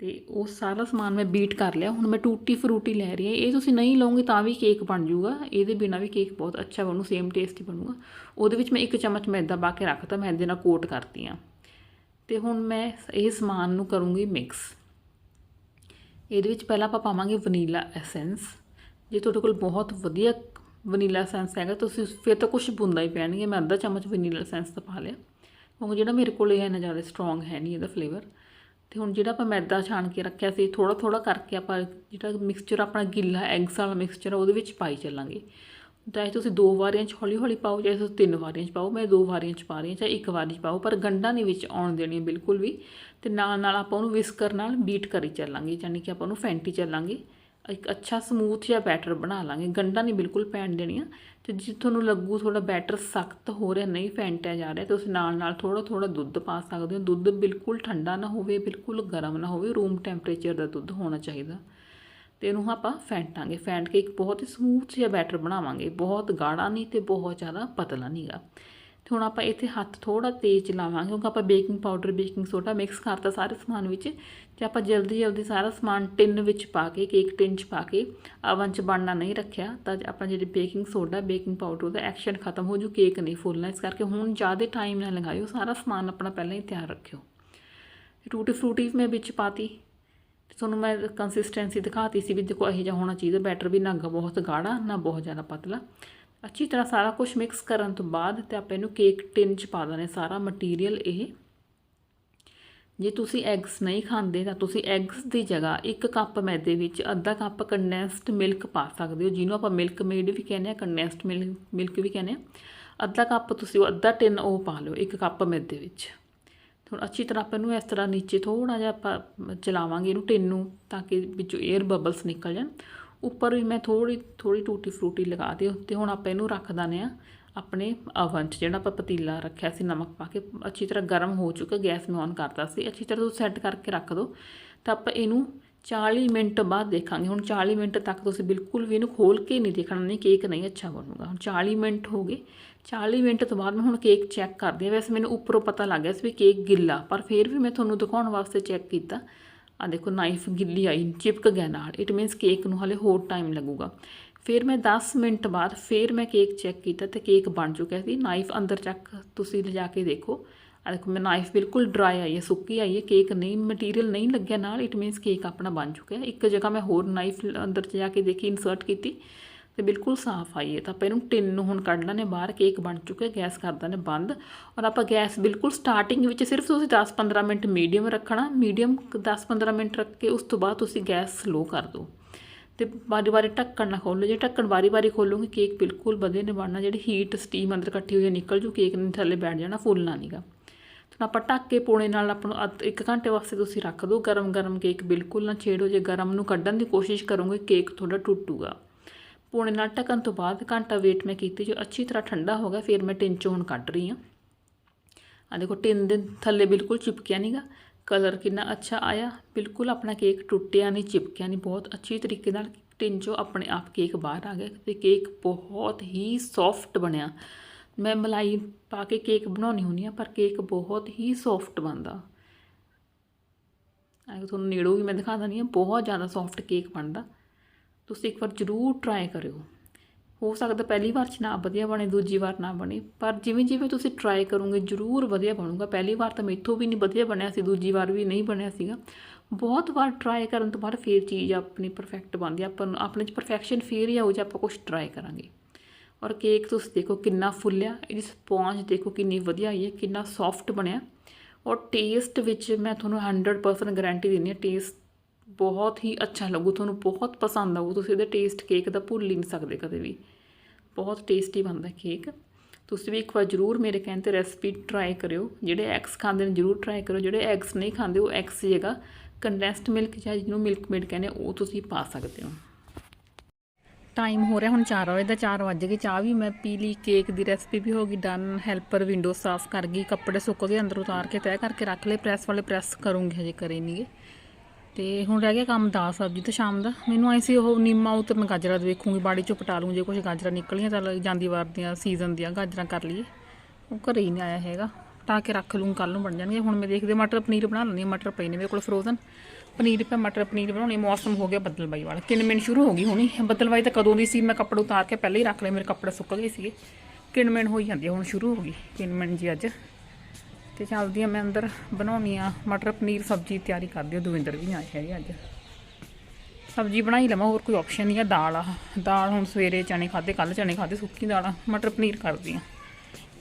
ਤੇ ਉਹ ਸਾਰਾ ਸਮਾਨ ਮੈਂ ਬੀਟ ਕਰ ਲਿਆ, ਹੁਣ ਮੈਂ ਟੂਟੀ ਫਰੂਟੀ ਲੈ ਰਹੀ ਹਾਂ। ਇਹ ਤੁਸੀਂ ਨਹੀਂ ਲਓਗੇ ਤਾਂ ਵੀ ਕੇਕ ਬਣ ਜਾਊਗਾ। ਇਹਦੇ ਬਿਨਾ ਵੀ ਕੇਕ ਬਹੁਤ ਅੱਛਾ ਬਣੂ ਸੇਮ ਟੇਸਟੀ ਬਣੂਗਾ। ਉਹਦੇ ਵਿੱਚ ਮੈਂ ਇੱਕ ਚਮਚ ਮੈਦਾ ਪਾ ਕੇ ਰੱਖਤਾ, ਮੈਦੇ ਨਾਲ ਕੋਟ ਕਰਤੀ ਆ ਤੇ ਹੁਣ ਮੈਂ ਇਹ ਸਮਾਨ ਨੂੰ ਕਰੂੰਗੀ ਮਿਕਸ ਇਹਦੇ ਵਿੱਚ ਪਹਿਲਾਂ ਆਪਾਂ ਪਾਵਾਂਗੇ ਵਨੀਲਾ ਐਸੈਂਸ ਜੇ ਤੁਹਾਡੇ ਕੋਲ ਬਹੁਤ ਵਧੀਆ ਵਨੀਲਾ ਸੈਂਸ ਹੈਗਾ, ਤੁਸੀਂ ਫਿਰ ਤਾਂ ਕੁਝ ਬੁੰਦਾ ਹੀ ਪੈਣਗੇ। ਮੈਂ ਅੱਧਾ ਚਮਚ ਵਨੀਲਾ ਸੈਂਸ ਤਾਂ ਪਾ ਲਿਆ। ਕਿਉਂਕਿ ਜਿਹੜਾ ਮੇਰੇ ਕੋਲ ਇਹ ਇੰਨਾ ਜ਼ਿਆਦਾ ਸਟਰੋਂਗ ਹੈ ਨਹੀਂ ਇਹਦਾ ਫਲੇਵਰ ਤੇ ਹੁਣ ਜਿਹੜਾ ਆਪਾਂ ਮੈਦਾ ਛਾਣ ਕੇ ਰੱਖਿਆ ਸੀ ਥੋੜਾ ਥੋੜਾ ਕਰਕੇ ਆਪਾਂ ਜਿਹੜਾ ਮਿਕਸਚਰ ਆਪਣਾ ਗਿੱਲਾ ਐਗਸ ਵਾਲਾ ਮਿਕਸਚਰ ਉਹਦੇ ਵਿੱਚ ਪਾਈ ਚੱਲਾਂਗੇ। ਚਾਹੇ ਤੁਸੀਂ ਦੋ ਵਾਰੀਆਂ 'ਚ ਹੌਲੀ ਹੌਲੀ ਪਾਓ, ਚਾਹੇ ਤੁਸੀਂ ਤਿੰਨ ਵਾਰੀਆਂ 'ਚ ਪਾਓ, ਮੈਂ ਦੋ ਵਾਰੀਆਂ 'ਚ ਪਾ ਰਹੀ ਹਾਂ, ਚਾਹੇ ਇੱਕ ਵਾਰੀ 'ਚ ਪਾਓ, ਪਰ ਗੰਢਾਂ ਨਹੀਂ ਵਿੱਚ ਆਉਣ ਦੇਣੀ ਬਿਲਕੁਲ ਵੀ। ਤੇ ਨਾਲ ਨਾਲ ਆਪਾਂ ਉਹਨੂੰ ਵਿਸਕਰ ਨਾਲ ਬੀਟ ਕਰੀ ਚੱਲਾਂਗੇ, ਯਾਨੀ ਕਿ ਆਪਾਂ ਉਹਨੂੰ ਫੈਂਟੀ ਚੱਲਾਂਗੇ। ਇੱਕ ਅੱਛਾ ਸਮੂਥ ਜਿਹਾ ਬੈਟਰ ਬਣਾ ਲਾਂਗੇ। ਗੰਢਾਂ ਨਹੀਂ ਬਿਲਕੁਲ ਪੈਣ ਦੇਣੀਆਂ। ਤੇ ਜੇ ਤੁਹਾਨੂੰ ਲੱਗੂ ਥੋੜਾ ਬੈਟਰ ਸਖਤ ਹੋ ਰਿਹਾ, ਨਹੀਂ ਫੈਂਟਿਆ ਜਾ ਰਿਹਾ, ਤੇ ਉਸ ਨਾਲ ਨਾਲ ਥੋੜਾ ਥੋੜਾ ਦੁੱਧ ਪਾ ਸਕਦੇ ਹੋ। ਦੁੱਧ ਬਿਲਕੁਲ ਠੰਡਾ ਨਾ ਹੋਵੇ, ਬਿਲਕੁਲ ਗਰਮ ਨਾ ਹੋਵੇ। ਰੂਮ ਟੈਂਪਰੇਚਰ ਦਾ ਦੁੱਧ ਹੋਣਾ ਚਾਹੀਦਾ। ਤੇ ਇਹਨੂੰ ਆਪਾਂ ਫੈਂਟਾਂਗੇ। ਫੈਂਟ ਕੇ ਇੱਕ ਬਹੁਤ ਹੀ ਸਮੂਥ ਜਿਹਾ ਬੈਟਰ ਬਣਾਵਾਂਗੇ। ਬਹੁਤ ਗਾੜਾ ਨਹੀਂ ਤੇ ਬਹੁਤ ਜ਼ਿਆਦਾ ਪਤਲਾ ਨਹੀਂਗਾ ਤੇ ਹੁਣ ਆਪਾਂ ਇੱਥੇ ਹੱਥ ਥੋੜਾ ਤੇਜ਼ ਚਲਾਵਾਂਗੇ, ਕਿਉਂਕਿ ਆਪਾਂ baking powder, baking soda mix ਕਰਤਾ ਸਾਰੇ ਸਮਾਨ ਵਿੱਚ ਤੇ ਆਪਾਂ ਜਲਦੀ ਜਲਦੀ ਸਾਰਾ ਸਮਾਨ ਟਿਨ ਵਿੱਚ ਪਾ ਕੇ, ਕੇਕ ਟਿਨ 'ਚ ਪਾ ਕੇ ਅਵਨ 'ਚ ਬਣਨਾ ਨਹੀਂ ਰੱਖਿਆ, ਤਾਂ ਆਪਾਂ ਜਿਹੜੀ ਬੇਕਿੰਗ ਸੋਡਾ, ਬੇਕਿੰਗ ਪਾਊਡਰ, ਉਹਦਾ ਐਕਸ਼ਨ ਖਤਮ ਹੋ ਜੂ, ਕੇਕ ਨਹੀਂ ਫੁੱਲਣਾ, ਇਸ ਕਰਕੇ ਹੁਣ ਜ਼ਿਆਦਾ ਟਾਈਮ ਨਾ ਲਗਾਇਓ, ਸਾਰਾ ਸਮਾਨ ਆਪਣਾ ਪਹਿਲਾਂ ਹੀ ਤਿਆਰ ਰੱਖਿਓ। ਟੂਟੀ ਫਰੂਟੀ ਮੈਂ ਵਿੱਚ ਪਾਤੀ, ਤੇ ਤੁਹਾਨੂੰ ਮੈਂ ਕੰਸਿਸਟੈਂਸੀ ਦਿਖਾਤੀ ਸੀ ਵੀ ਦੇਖੋ ਇਹੋ ਜਿਹਾ ਹੋਣਾ ਚਾਹੀਦਾ, ਬੈਟਰ ਵੀ ਨਾ ਗ- ਬਹੁਤ ਗਾੜਾ, ਨਾ ਬਹੁਤ ਜ਼ਿਆਦਾ ਪਤਲਾ। ਅੱਛੀ ਤਰ੍ਹਾਂ ਸਾਰਾ ਕੁਝ ਮਿਕਸ ਕਰਨ ਤੋਂ ਬਾਅਦ ਤੇ ਆਪਾਂ ਇਹਨੂੰ ਕੇਕ ਟਿਨ 'ਚ ਪਾ ਦੇਣਾ ਸਾਰਾ ਮਟੀਰੀਅਲ ਇਹ। ਜੇ ਤੁਸੀਂ ਐਗਸ ਨਹੀਂ ਖਾਂਦੇ ਤਾਂ ਤੁਸੀਂ ਐਗਸ ਦੀ ਜਗ੍ਹਾ ਇੱਕ ਕੱਪ ਮੈਦੇ ਵਿੱਚ ਅੱਧਾ ਕੱਪ ਕੰਡੈਂਸਡ ਮਿਲਕ ਪਾ ਸਕਦੇ ਹੋ, ਜਿਹਨੂੰ ਆਪਾਂ ਮਿਲਕ ਮੇਡ ਵੀ ਕਹਿੰਦੇ ਆ ਕੰਡੈਂਸਡ ਮਿਲਕ ਵੀ ਕਹਿੰਦੇ ਆ ਅੱਧਾ ਕੱਪ ਤੁਸੀਂ ਉਹ ਅੱਧਾ ਟਿਨ ਉਹ ਪਾ ਲਓ ਇੱਕ ਕੱਪ ਮੈਦੇ ਵਿੱਚ। ਹੁਣ ਅੱਛੀ ਤਰ੍ਹਾਂ ਆਪਾਂ ਇਹਨੂੰ ਇਸ ਤਰ੍ਹਾਂ ਨੀਚੇ ਥੋੜਾ ਜਿਹਾ ਆਪਾਂ ਚਲਾਵਾਂਗੇ ਇਹਨੂੰ ਟਿਨ ਨੂੰ ਤਾਂ ਕਿ ਵਿੱਚੋਂ 에ਅਰ ਬਬਲਸ ਨਿਕਲ ਜਾਣ। ਉੱਪਰ ਵੀ ਮੈਂ ਥੋੜੀ ਥੋੜੀ ਟੂਟੀ ਫਰੂਟੀ ਲਗਾ ਦਿਓ ਤੇ ਹੁਣ ਆਪਾਂ ਇਹਨੂੰ ਰੱਖ ਦਾਨੇ ਆ ਆਪਣੇ ਅਵਨ 'ਚ, ਜਿਹੜਾ ਆਪਾਂ ਪਤੀਲਾ ਰੱਖਿਆ ਸੀ ਨਮਕ ਪਾ ਕੇ, ਅੱਛੀ ਤਰ੍ਹਾਂ ਗਰਮ ਹੋ ਚੁੱਕਾ, ਗੈਸ ਨੂੰ ਔਨ ਕਰਤਾ ਸੀ। ਅੱਛੀ ਤਰ੍ਹਾਂ ਤੁਸੀਂ ਸੈੱਟ ਕਰਕੇ ਰੱਖ ਦਿਓ। ਤਾਂ ਆਪਾਂ ਇਹਨੂੰ 40 ਮਿੰਟ ਬਾਅਦ ਦੇਖਾਂਗੇ। ਹੁਣ 40 ਮਿੰਟ ਤੱਕ ਤੁਸੀਂ ਬਿਲਕੁਲ ਵੀ ਇਹਨੂੰ ਖੋਲ ਕੇ ਨਹੀਂ ਦੇਖਣਾ, ਨਹੀਂ ਕੇਕ ਨਹੀਂ ਅੱਛਾ ਬਣੂਗਾ। ਹੁਣ 40 ਮਿੰਟ ਹੋ ਗਏ। 40 ਮਿੰਟ ਤੋਂ ਬਾਅਦ ਮੈਂ ਹੁਣ ਕੇਕ ਚੈੱਕ ਕਰਦੀ ਹਾਂ। ਵੈਸੇ ਮੈਨੂੰ ਉੱਪਰੋਂ ਪਤਾ ਲੱਗ ਗਿਆ ਸੀ ਵੀ ਕੇਕ ਗਿੱਲਾ, ਪਰ ਫਿਰ ਵੀ ਮੈਂ ਤੁਹਾਨੂੰ ਦਿਖਾਉਣ ਵਾਸਤੇ ਚੈੱਕ ਕੀਤਾ। ਆ ਦੇਖੋ ਨਾਈਫ ਗਿੱਲੀ ਆਈ, ਚਿਪਕ ਗਿਆ ਨਾਲ। ਇਟ ਮੀਨਸ ਕੇਕ ਨੂੰ ਹਲੇ ਹੋਰ ਟਾਈਮ ਲੱਗੂਗਾ। ਫਿਰ ਮੈਂ 10 ਮਿੰਟ ਬਾਅਦ ਫਿਰ ਮੈਂ ਕੇਕ ਚੈੱਕ ਕੀਤਾ ਤੇ ਕੇਕ ਬਣ ਚੁੱਕਿਆ ਸੀ। ਨਾਈਫ ਅੰਦਰ ਚੱਕ ਤੁਸੀਂ ਲਿਜਾ ਕੇ ਦੇਖੋ। ਆ ਦੇਖੋ, ਮੈਂ ਨਾਈਫ ਬਿਲਕੁਲ ਡਰਾਈ ਆਈ ਹੈ, ਸੁੱਕੀ ਆਈ ਹੈ ਕੇਕ ਨਹੀਂ ਮਟੀਰੀਅਲ ਨਹੀਂ ਲੱਗਿਆ ਨਾਲ। ਇਟ ਮੀਨਸ ਕੇਕ ਆਪਣਾ ਬਣ ਚੁੱਕਿਆ। ਇੱਕ ਜਗ੍ਹਾ ਮੈਂ ਹੋਰ ਨਾਈਫ ਅੰਦਰ 'ਚ ਜਾ ਕੇ ਦੇਖੀ ਇਨਸਰਟ ਕੀਤੀ। ਤੇ ਬਿਲਕੁਲ ਸਾਫ਼ ਆਈ ਹੈ ਤਾਂ ਆਪਾਂ ਇਹਨੂੰ ਟਿਨ ਨੂੰ ਹੁਣ ਕੱਢ ਲੈਣੇ ਬਾਹਰ, ਕੇਕ ਬਣ ਚੁੱਕਿਆ, ਗੈਸ ਕਰ ਦਿੰਦੇ ਬੰਦ ਔਰ ਆਪਾਂ ਗੈਸ ਬਿਲਕੁਲ ਸਟਾਰਟਿੰਗ ਵਿੱਚ ਸਿਰਫ ਤੁਸੀਂ 10-15 ਮਿੰਟ ਮੀਡੀਅਮ ਰੱਖਣਾ ਮੀਡੀਅਮ 10-15 ਮਿੰਟ ਰੱਖ ਕੇ ਉਸ ਤੋਂ ਬਾਅਦ ਤੁਸੀਂ ਗੈਸ ਸਲੋ ਕਰ ਦਿਓ। ਤੇ ਵਾਰੀ-ਵਾਰੀ ਢੱਕਣ ਨਾ ਖੋਲੋ ਜੇ ਢੱਕਣ ਵਾਰੀ-ਵਾਰੀ ਖੋਲੋਗੇ, ਕੇਕ ਬਿਲਕੁਲ ਵਧੀਆ ਨਹੀਂ ਬਣਨਾ, ਜਿਹੜੀ ਹੀਟ ਸਟੀਮ ਅੰਦਰ ਇਕੱਠੀ ਹੋਈ ਹੈ, ਨਿਕਲ ਜੂ, ਕੇਕ ਨੇ ਥੱਲੇ ਬੈਠ ਜਾਣਾ ਫੁੱਲਣਾ ਨਹੀਂਗਾ ਤਾਂ ਆਪਾਂ ਢੱਕ ਕੇ ਪੋਣੇ ਨਾਲ ਆਪਾਂ ਨੂੰ ਅੱਧ- ਇੱਕ ਘੰਟੇ ਵਾਸਤੇ ਤੁਸੀਂ ਰੱਖ ਦਿਓ, ਗਰਮ-ਗਰਮ ਕੇਕ ਬਿਲਕੁਲ ਨਾ ਛੇੜੋ, ਜੇ ਗਰਮ ਨੂੰ ਕੱਢਣ ਦੀ ਕੋਸ਼ਿਸ਼ ਕਰੋਗੇ, ਕੇਕ ਤੁਹਾਡਾ ਟੁੱਟੂਗਾ। ਪੌਣੇ ਨਾਲ ਢੱਕਣ ਤੋਂ ਬਾਅਦ ਘੰਟਾ ਵੇਟ ਮੈਂ ਕੀਤੀ, ਜੋ ਅੱਛੀ ਤਰ੍ਹਾਂ ਠੰਡਾ ਹੋ ਗਿਆ, ਫਿਰ ਮੈਂ ਟਿਨ 'ਚੋਂ ਹੁਣ ਕੱਢ ਰਹੀ ਹਾਂ। ਆ ਦੇਖੋ ਟਿਨ ਦੇ ਥੱਲੇ ਬਿਲਕੁਲ ਚਿਪਕਿਆ ਨਹੀਂਗਾ ਕਲਰ ਕਿੰਨਾ ਅੱਛਾ ਆਇਆ, ਬਿਲਕੁਲ ਆਪਣਾ ਕੇਕ ਟੁੱਟਿਆ ਨਹੀਂ ਚਿਪਕਿਆ ਨਹੀਂ ਬਹੁਤ ਅੱਛੀ ਤਰੀਕੇ ਨਾਲ ਟਿਨ 'ਚੋਂ ਆਪਣੇ ਆਪ ਕੇਕ ਬਾਹਰ ਆ ਗਿਆ ਤੇ ਕੇਕ ਬਹੁਤ ਹੀ ਸੌਫਟ ਬਣਿਆ। ਮੈਂ ਮਲਾਈ ਪਾ ਕੇ ਕੇਕ ਬਣਾਉਣੀ ਹੁੰਦੀ ਆ ਪਰ ਕੇਕ ਬਹੁਤ ਹੀ ਸੌਫਟ ਬਣਦਾ। ਆ ਤੁਹਾਨੂੰ ਨੇੜੋਂ ਵੀ ਮੈਂ ਦਿਖਾ ਦਿੰਦੀ ਹਾਂ, ਬਹੁਤ ਜ਼ਿਆਦਾ ਸੌਫਟ ਕੇਕ ਬਣਦਾ। ਤੁਸੀਂ ਇੱਕ ਵਾਰ ਜ਼ਰੂਰ ਟਰਾਈ ਕਰਿਓ। ਹੋ ਸਕਦਾ ਪਹਿਲੀ ਵਾਰ 'ਚ ਨਾ ਵਧੀਆ ਬਣੇ, ਦੂਜੀ ਵਾਰ ਨਾ ਬਣੇ, ਪਰ ਜਿਵੇਂ ਜਿਵੇਂ ਤੁਸੀਂ ਟਰਾਈ ਕਰੋਗੇ, ਜ਼ਰੂਰ ਵਧੀਆ ਬਣੂਗਾ। ਪਹਿਲੀ ਵਾਰ ਤਾਂ ਮੇਥੋਂ ਵੀ ਨਹੀਂ ਵਧੀਆ ਬਣਿਆ ਸੀ, ਦੂਜੀ ਵਾਰ ਵੀ ਨਹੀਂ ਬਣਿਆ ਸੀਗਾ। ਬਹੁਤ ਵਾਰ ਟਰਾਈ ਕਰਨ ਤੋਂ ਬਾਅਦ ਫੇਰ ਚੀਜ਼ ਆਪਣੀ ਪਰਫੈਕਟ ਬਣਦੀ ਆਪਾਂ ਨੂੰ ਆਪਣੇ 'ਚ ਪਰਫੈਕਸ਼ਨ ਫੇਰ ਹੀ ਆਊ ਜੇ ਆਪਾਂ ਕੁਝ ਟਰਾਈ ਕਰਾਂਗੇ। ਔਰ ਕੇਕ ਤੁਸੀਂ ਦੇਖੋ ਕਿੰਨਾ ਫੁੱਲਿਆ, ਇਹਦੀ ਸਪੌਂਜ ਦੇਖੋ ਕਿੰਨੀ ਵਧੀਆ ਆਈ ਹੈ, ਕਿੰਨਾ ਸੌਫਟ ਬਣਿਆ। ਔਰ ਟੇਸਟ ਵਿੱਚ ਮੈਂ ਤੁਹਾਨੂੰ 100% ਗਾਰੰਟੀ ਦਿੰਦੀ ਹਾਂ ਟੇਸਟ ਬਹੁਤ ਹੀ ਅੱਛਾ ਲੱਗੂ, ਤੁਹਾਨੂੰ ਬਹੁਤ ਪਸੰਦ ਆਊ। ਤੁਸੀਂ ਇਹਦੇ ਟੇਸਟ ਕੇਕ ਦਾ ਭੁੱਲ ਹੀ ਨਹੀਂ ਸਕਦੇ ਕਦੇ ਵੀ। ਬਹੁਤ ਟੇਸਟੀ ਬਣਦਾ ਕੇਕ ਤੁਸੀਂ ਵੀ ਇੱਕ ਵਾਰ ਜ਼ਰੂਰ ਮੇਰੇ ਕਹਿਣ ਤੇ ਰੈਸਪੀ ਟਰਾਈ ਕਰਿਓ। ਜਿਹੜੇ ਐਗਸ ਖਾਂਦੇ ਨੇ ਜ਼ਰੂਰ ਟਰਾਈ ਕਰੋ ਜਿਹੜੇ ਐਗਸ ਨਹੀਂ ਖਾਂਦੇ, ਉਹ ਐਗਸ ਦੀ ਜਗ੍ਹਾ ਕੰਡੈਂਸਡ ਮਿਲਕ ਜਾਂ ਜਿਹਨੂੰ ਮਿਲਕ ਮੇਡ ਕਹਿੰਦੇ ਉਹ ਤੁਸੀਂ ਪਾ ਸਕਦੇ ਹੋ। ਟਾਈਮ ਹੋ ਰਿਹਾ, ਹੁਣ 4 ਵਜੇ ਦਾ 4 ਵਜ ਗਏ। ਚਾਹ ਵੀ ਮੈਂ ਪੀ ਲਈ ਕੇਕ ਦੀ ਰੈਸਪੀ ਵੀ ਹੋ ਗਈ ਡਨ ਹੈਲਪਰ ਵਿੰਡੋ ਸਾਫ਼ ਕਰ ਗਈ, ਕੱਪੜੇ ਸੁੱਕ ਗਏ, ਅੰਦਰ ਉਤਾਰ ਕੇ ਤੈਅ ਕਰਕੇ ਰੱਖ ਲਏ। ਪ੍ਰੈਸ ਵਾਲੇ ਪ੍ਰੈਸ ਕਰੂੰਗੀ ਹਜੇ, ਕਰੇ ਨਹੀਂਗੇ ਤੇ ਹੁਣ ਰਹਿ ਗਿਆ ਕੰਮ ਦਾਲ ਸਬਜ਼ੀ ਤੇ ਸ਼ਾਮ ਦਾ। ਮੈਨੂੰ ਆਈ ਸੀ ਉਹ ਨੀਮਾ ਉਤਰਨ ਮੈਂ ਗਾਜਰਾਂ ਵੇਖੂੰਗੀ ਬਾੜੀ ਚੋਂ ਪਟਾ ਲੂੰ ਜੇ ਕੁਝ ਗਾਜਰਾਂ ਨਿਕਲੀਆਂ ਤਾਂ ਜਾਂਦੀ ਵਾਰ ਦੀਆਂ ਸੀਜ਼ਨ ਦੀਆਂ ਗਾਜਰਾਂ ਕਰ ਲਈਏ। ਉਹ ਘਰੇ ਹੀ ਨਹੀਂ ਆਇਆ ਹੈਗਾ। ਤਾਂ ਕੇ ਰੱਖ ਲੂੰ ਕੱਲ ਨੂੰ ਬਣ ਜਾਣਗੇ। ਹੁਣ ਮੈਂ ਦੇਖਦੇ ਮਟਰ ਪਨੀਰ ਬਣਾ ਲੈਂਦੀ ਹਾਂ ਮਟਰ ਪਏ ਨੇ ਮੇਰੇ ਕੋਲ ਫਰੋਜ਼ਨ ਪਨੀਰ ਪਾ ਮਟਰ ਪਨੀਰ ਬਣਾਉਣੀ ਮੌਸਮ ਹੋ ਗਿਆ ਬੱਦਲਬਾਈ ਵਾਲਾ। ਕਿੰਨ ਸ਼ੁਰੂ ਹੋ ਗਈ ਹੋਣੀ। ਬੱਦਲਬਾਈ ਤਾਂ ਕਦੋਂ ਦੀ ਸੀ? ਮੈਂ ਕੱਪੜੇ ਉਤਾਰ ਕੇ ਪਹਿਲਾਂ ਹੀ ਰੱਖ ਲਏ ਮੇਰੇ ਕੱਪੜੇ ਸੁੱਕ ਗਏ ਸੀਗੇ। ਕਿੰਨ ਹੋਈ ਜਾਂਦੀ ਆ, ਹੁਣ ਸ਼ੁਰੂ ਹੋ ਗਈ। ਕਿੰਨ ਜੀ ਅੱਜ? ਤੇ ਚੱਲਦੀ ਆ ਮੈਂ ਅੰਦਰ ਬਣਾਉਣੀ ਆ ਮਟਰ, ਪਨੀਰ, ਸਬਜ਼ੀ ਤਿਆਰੀ ਕਰਦੀ ਆ। ਦਵਿੰਦਰ ਵੀ ਆਏ ਹੈਗੇ ਅੱਜ। ਸਬਜ਼ੀ ਬਣਾਈ ਲਵਾਂ, ਹੋਰ ਕੋਈ ਆਪਸ਼ਨ ਨਹੀਂ ਆ। ਦਾਲ ਆ। ਦਾਲ ਹੁਣ ਸਵੇਰੇ ਚਣੇ ਖਾਦੇ ਕੱਲ ਚਣੇ ਖਾਦੇ ਸੁੱਕੀ ਦਾਲ ਆ। ਮਟਰ, ਪਨੀਰ ਕਰਦੀ ਆ।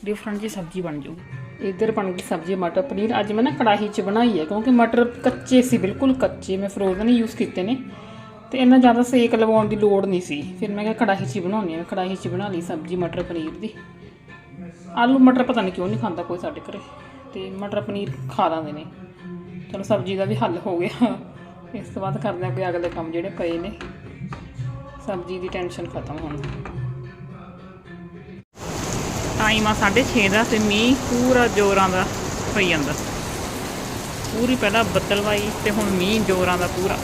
ਡਿਫਰੈਂਟ ਜੀ ਸਬਜ਼ੀ ਬਣ ਜੂਗੀ ਇੱਧਰ ਬਣ ਗਈ ਸਬਜ਼ੀ, ਮਟਰ, ਪਨੀਰ। ਅੱਜ ਮੈਂ ਨਾ ਕੜਾਹੀ 'ਚ ਬਣਾਈ ਹੈ ਕਿਉਂਕਿ ਮਟਰ ਕੱਚੇ ਸੀ, ਬਿਲਕੁਲ ਕੱਚੇ। ਮੈਂ ਫਰੋਜ਼ਨ ਹੀ ਯੂਜ਼ ਕੀਤੇ ਨੇ। ਤੇ ਇੰਨਾ ਜ਼ਿਆਦਾ ਸੇਕ ਲਵਾਉਣ ਦੀ ਲੋੜ ਨਹੀਂ ਸੀ। ਫਿਰ ਮੈਂ ਕਿਹਾ ਕੜਾਹੀ 'ਚ ਹੀ ਬਣਾਉਣੀ ਆ। ਕੜਾਹੀ 'ਚ ਬਣਾ ਲਈ ਸਬਜ਼ੀ, ਮਟਰ, ਪਨੀਰ ਦੀ। ਆਲੂ, ਮਟਰ ਪਤਾ ਨਹੀਂ ਕਿਉਂ ਨਹੀਂ ਖਾਂਦਾ ਕੋਈ ਸਾਡੇ ਘਰੇ। ਤੇ ਮਟਰ ਪਨੀਰ ਖਾ ਲਾਂਦੇ ਨੇ। ਚਲੋ ਸਬਜ਼ੀ ਦਾ ਵੀ ਹੱਲ ਹੋ ਗਿਆ। ਇਸ ਤੋਂ ਬਾਅਦ ਕਰਦੇ ਆ ਕੋਈ ਅਗਲੇ ਕੰਮ ਜਿਹੜੇ ਪਏ ਨੇ। ਸਬਜ਼ੀ ਦੀ ਟੈਨਸ਼ਨ ਖਤਮ ਹੋਣ। ਟਾਈਮ ਆ 6:30 ਦਾ ਤੇ ਮੀਂਹ ਪੂਰਾ ਜ਼ੋਰਾਂ ਦਾ ਪਈ ਜਾਂਦਾ। ਪੂਰੀ ਪਹਿਲਾਂ ਬੱਦਲਵਾਈ ਤੇ ਹੁਣ ਮੀਂਹ ਜ਼ੋਰਾਂ ਦਾ ਪੂਰਾ।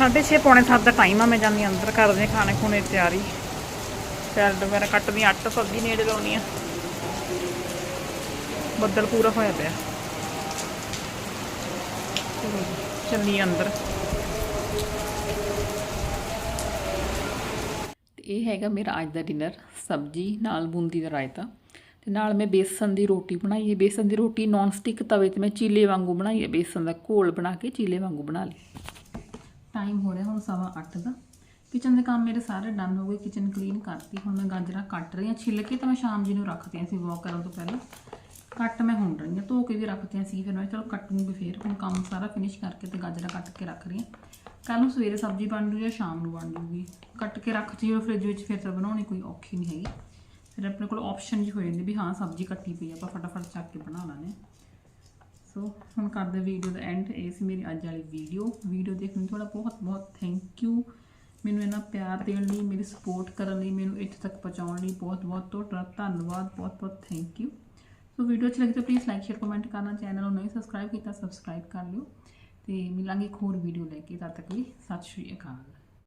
ਸਾਢੇ ਛੇ ਪੌਣੇ ਸੱਤ ਦਾ ਟਾਈਮ ਆ ਮੈਂ ਜਾਂਦੀ ਹਾਂ ਅੰਦਰ ਕਰਦੇ ਖਾਣੇ ਖੂਣੇ ਤਿਆਰੀ। ਸੈਲਡ ਵਗੈਰਾ ਕੱਟਦੀ ਹਾਂ, ਆਟਾ ਸਬਜ਼ੀ ਨੇੜੇ ਲਾਉਣੀ ਆ ਬੱਦਲ ਪੂਰਾ ਹੋਇਆ ਪਿਆ। ਚੱਲੀ ਅੰਦਰ। ਇਹ ਹੈਗਾ ਮੇਰਾ ਅੱਜ ਦਾ ਡਿਨਰ ਸਬਜ਼ੀ ਨਾਲ ਬੂੰਦੀ ਦਾ ਰਾਇਤਾ। ਤੇ ਨਾਲ ਮੈਂ ਬੇਸਨ ਦੀ ਰੋਟੀ ਬਣਾਈ ਹੈ। ਬੇਸਨ ਦੀ ਰੋਟੀ ਨੌਨ ਸਟਿਕ ਤਵੇ ਤੇ ਮੈਂ ਚੀਲੇ ਵਾਂਗੂ ਬਣਾਈ ਹੈ। ਬੇਸਨ ਦਾ ਘੋਲ ਬਣਾ ਕੇ ਚੀਲੇ ਵਾਂਗੂ ਬਣਾ ਲਈ। ਟਾਈਮ ਹੋ ਰਿਹਾ ਹੁਣ ਸਵਾ ਅੱਠ ਦਾ। ਕਿਚਨ ਦੇ ਕੰਮ ਮੇਰੇ ਸਾਰੇ ਡਨ ਹੋ ਗਏ ਕਿਚਨ ਕਲੀਨ ਕਰਤੀ ਹੁਣ ਮੈਂ ਗਾਜਰਾਂ ਕੱਟ ਰਹੀ ਹਾਂ। ਛਿੱਲ ਕੇ ਤਾਂ ਮੈਂ ਸ਼ਾਮ ਜੀ ਨੂੰ ਰੱਖਤੀਆਂ ਸੀ ਵਾਕ ਕਰਨ ਤੋਂ ਪਹਿਲਾਂ। ਕੱਟ ਮੈਂ ਹੁਣ ਰਹੀ ਹਾਂ ਧੋ ਕੇ ਵੀ ਰੱਖਤੀਆਂ ਸੀ ਫਿਰ ਮੈਂ ਚਲੋ ਕੱਟੂੰਗੀ ਫਿਰ। ਹੁਣ ਕੰਮ ਸਾਰਾ ਫਿਨਿਸ਼ ਕਰਕੇ ਤੇ ਗਾਜਰਾਂ ਕੱਟ ਕੇ ਰੱਖ ਰਹੀ ਹਾਂ। ਕੱਲ ਨੂੰ ਸਵੇਰੇ ਸਬਜ਼ੀ ਬਣ ਜੂ ਜਾਂ ਸ਼ਾਮ ਨੂੰ ਬਣ ਜੂਗੀ। ਕੱਟ ਕੇ ਰੱਖ ਜਿਓ ਫ੍ਰਿਜ ਵਿੱਚ ਫਿਰ ਤਾਂ ਬਣਾਉਣੀ ਕੋਈ ਔਖੀ ਨਹੀਂ ਹੈਗੀ। ਫਿਰ ਆਪਣੇ ਕੋਲ ਆਪਸ਼ਨ ਜੀ ਹੋ ਜਾਂਦੀ ਵੀ ਹਾਂ ਸਬਜ਼ੀ ਕੱਟੀ ਪਈ ਆ, ਆਪਾਂ ਫਟਾਫਟ ਚੱਕ ਕੇ ਬਣਾ ਲਾਂਗੇ ਸੋ ਹੁਣ ਕਰਦੇ ਵੀਡੀਓ ਦਾ ਐਂਡ ਇਹ ਸੀ ਮੇਰੀ ਅੱਜ ਵਾਲੀ ਵੀਡੀਓ ਵੀਡੀਓ ਦੇਖਣ ਲਈ ਤੁਹਾਡਾ ਬਹੁਤ ਬਹੁਤ ਥੈਂਕ ਯੂ ਮੈਨੂੰ ਇਹਨਾਂ ਪਿਆਰ ਦੇਣ ਲਈ, ਮੇਰੀ ਸਪੋਰਟ ਕਰਨ ਲਈ, ਮੈਨੂੰ ਇੱਥੇ ਤੱਕ ਪਹੁੰਚਾਉਣ ਲਈ ਬਹੁਤ ਬਹੁਤ ਤੁਹਾਡਾ ਧੰਨਵਾਦ, ਬਹੁਤ ਬਹੁਤ ਥੈਂਕ ਯੂ ਸੋ ਵੀਡੀਓ ਅੱਛੀ ਲੱਗੀ ਤਾਂ ਪਲੀਜ਼ ਲਾਈਕ ਸ਼ੇਅਰ ਕਮੈਂਟ ਕਰਨਾ। ਚੈਨਲ ਨੂੰ ਨਹੀਂ ਸਬਸਕ੍ਰਾਈਬ ਕੀਤਾ ਸਬਸਕ੍ਰਾਈਬ ਕਰ ਲਿਓ। ਤੇ ਮਿਲਾਂਗੇ ਇੱਕ ਹੋਰ ਵੀਡੀਓ ਲੈ ਕੇ। ਤਦ ਤੱਕ ਲਈ ਸਤਿ ਸ਼੍ਰੀ ਅਕਾਲ।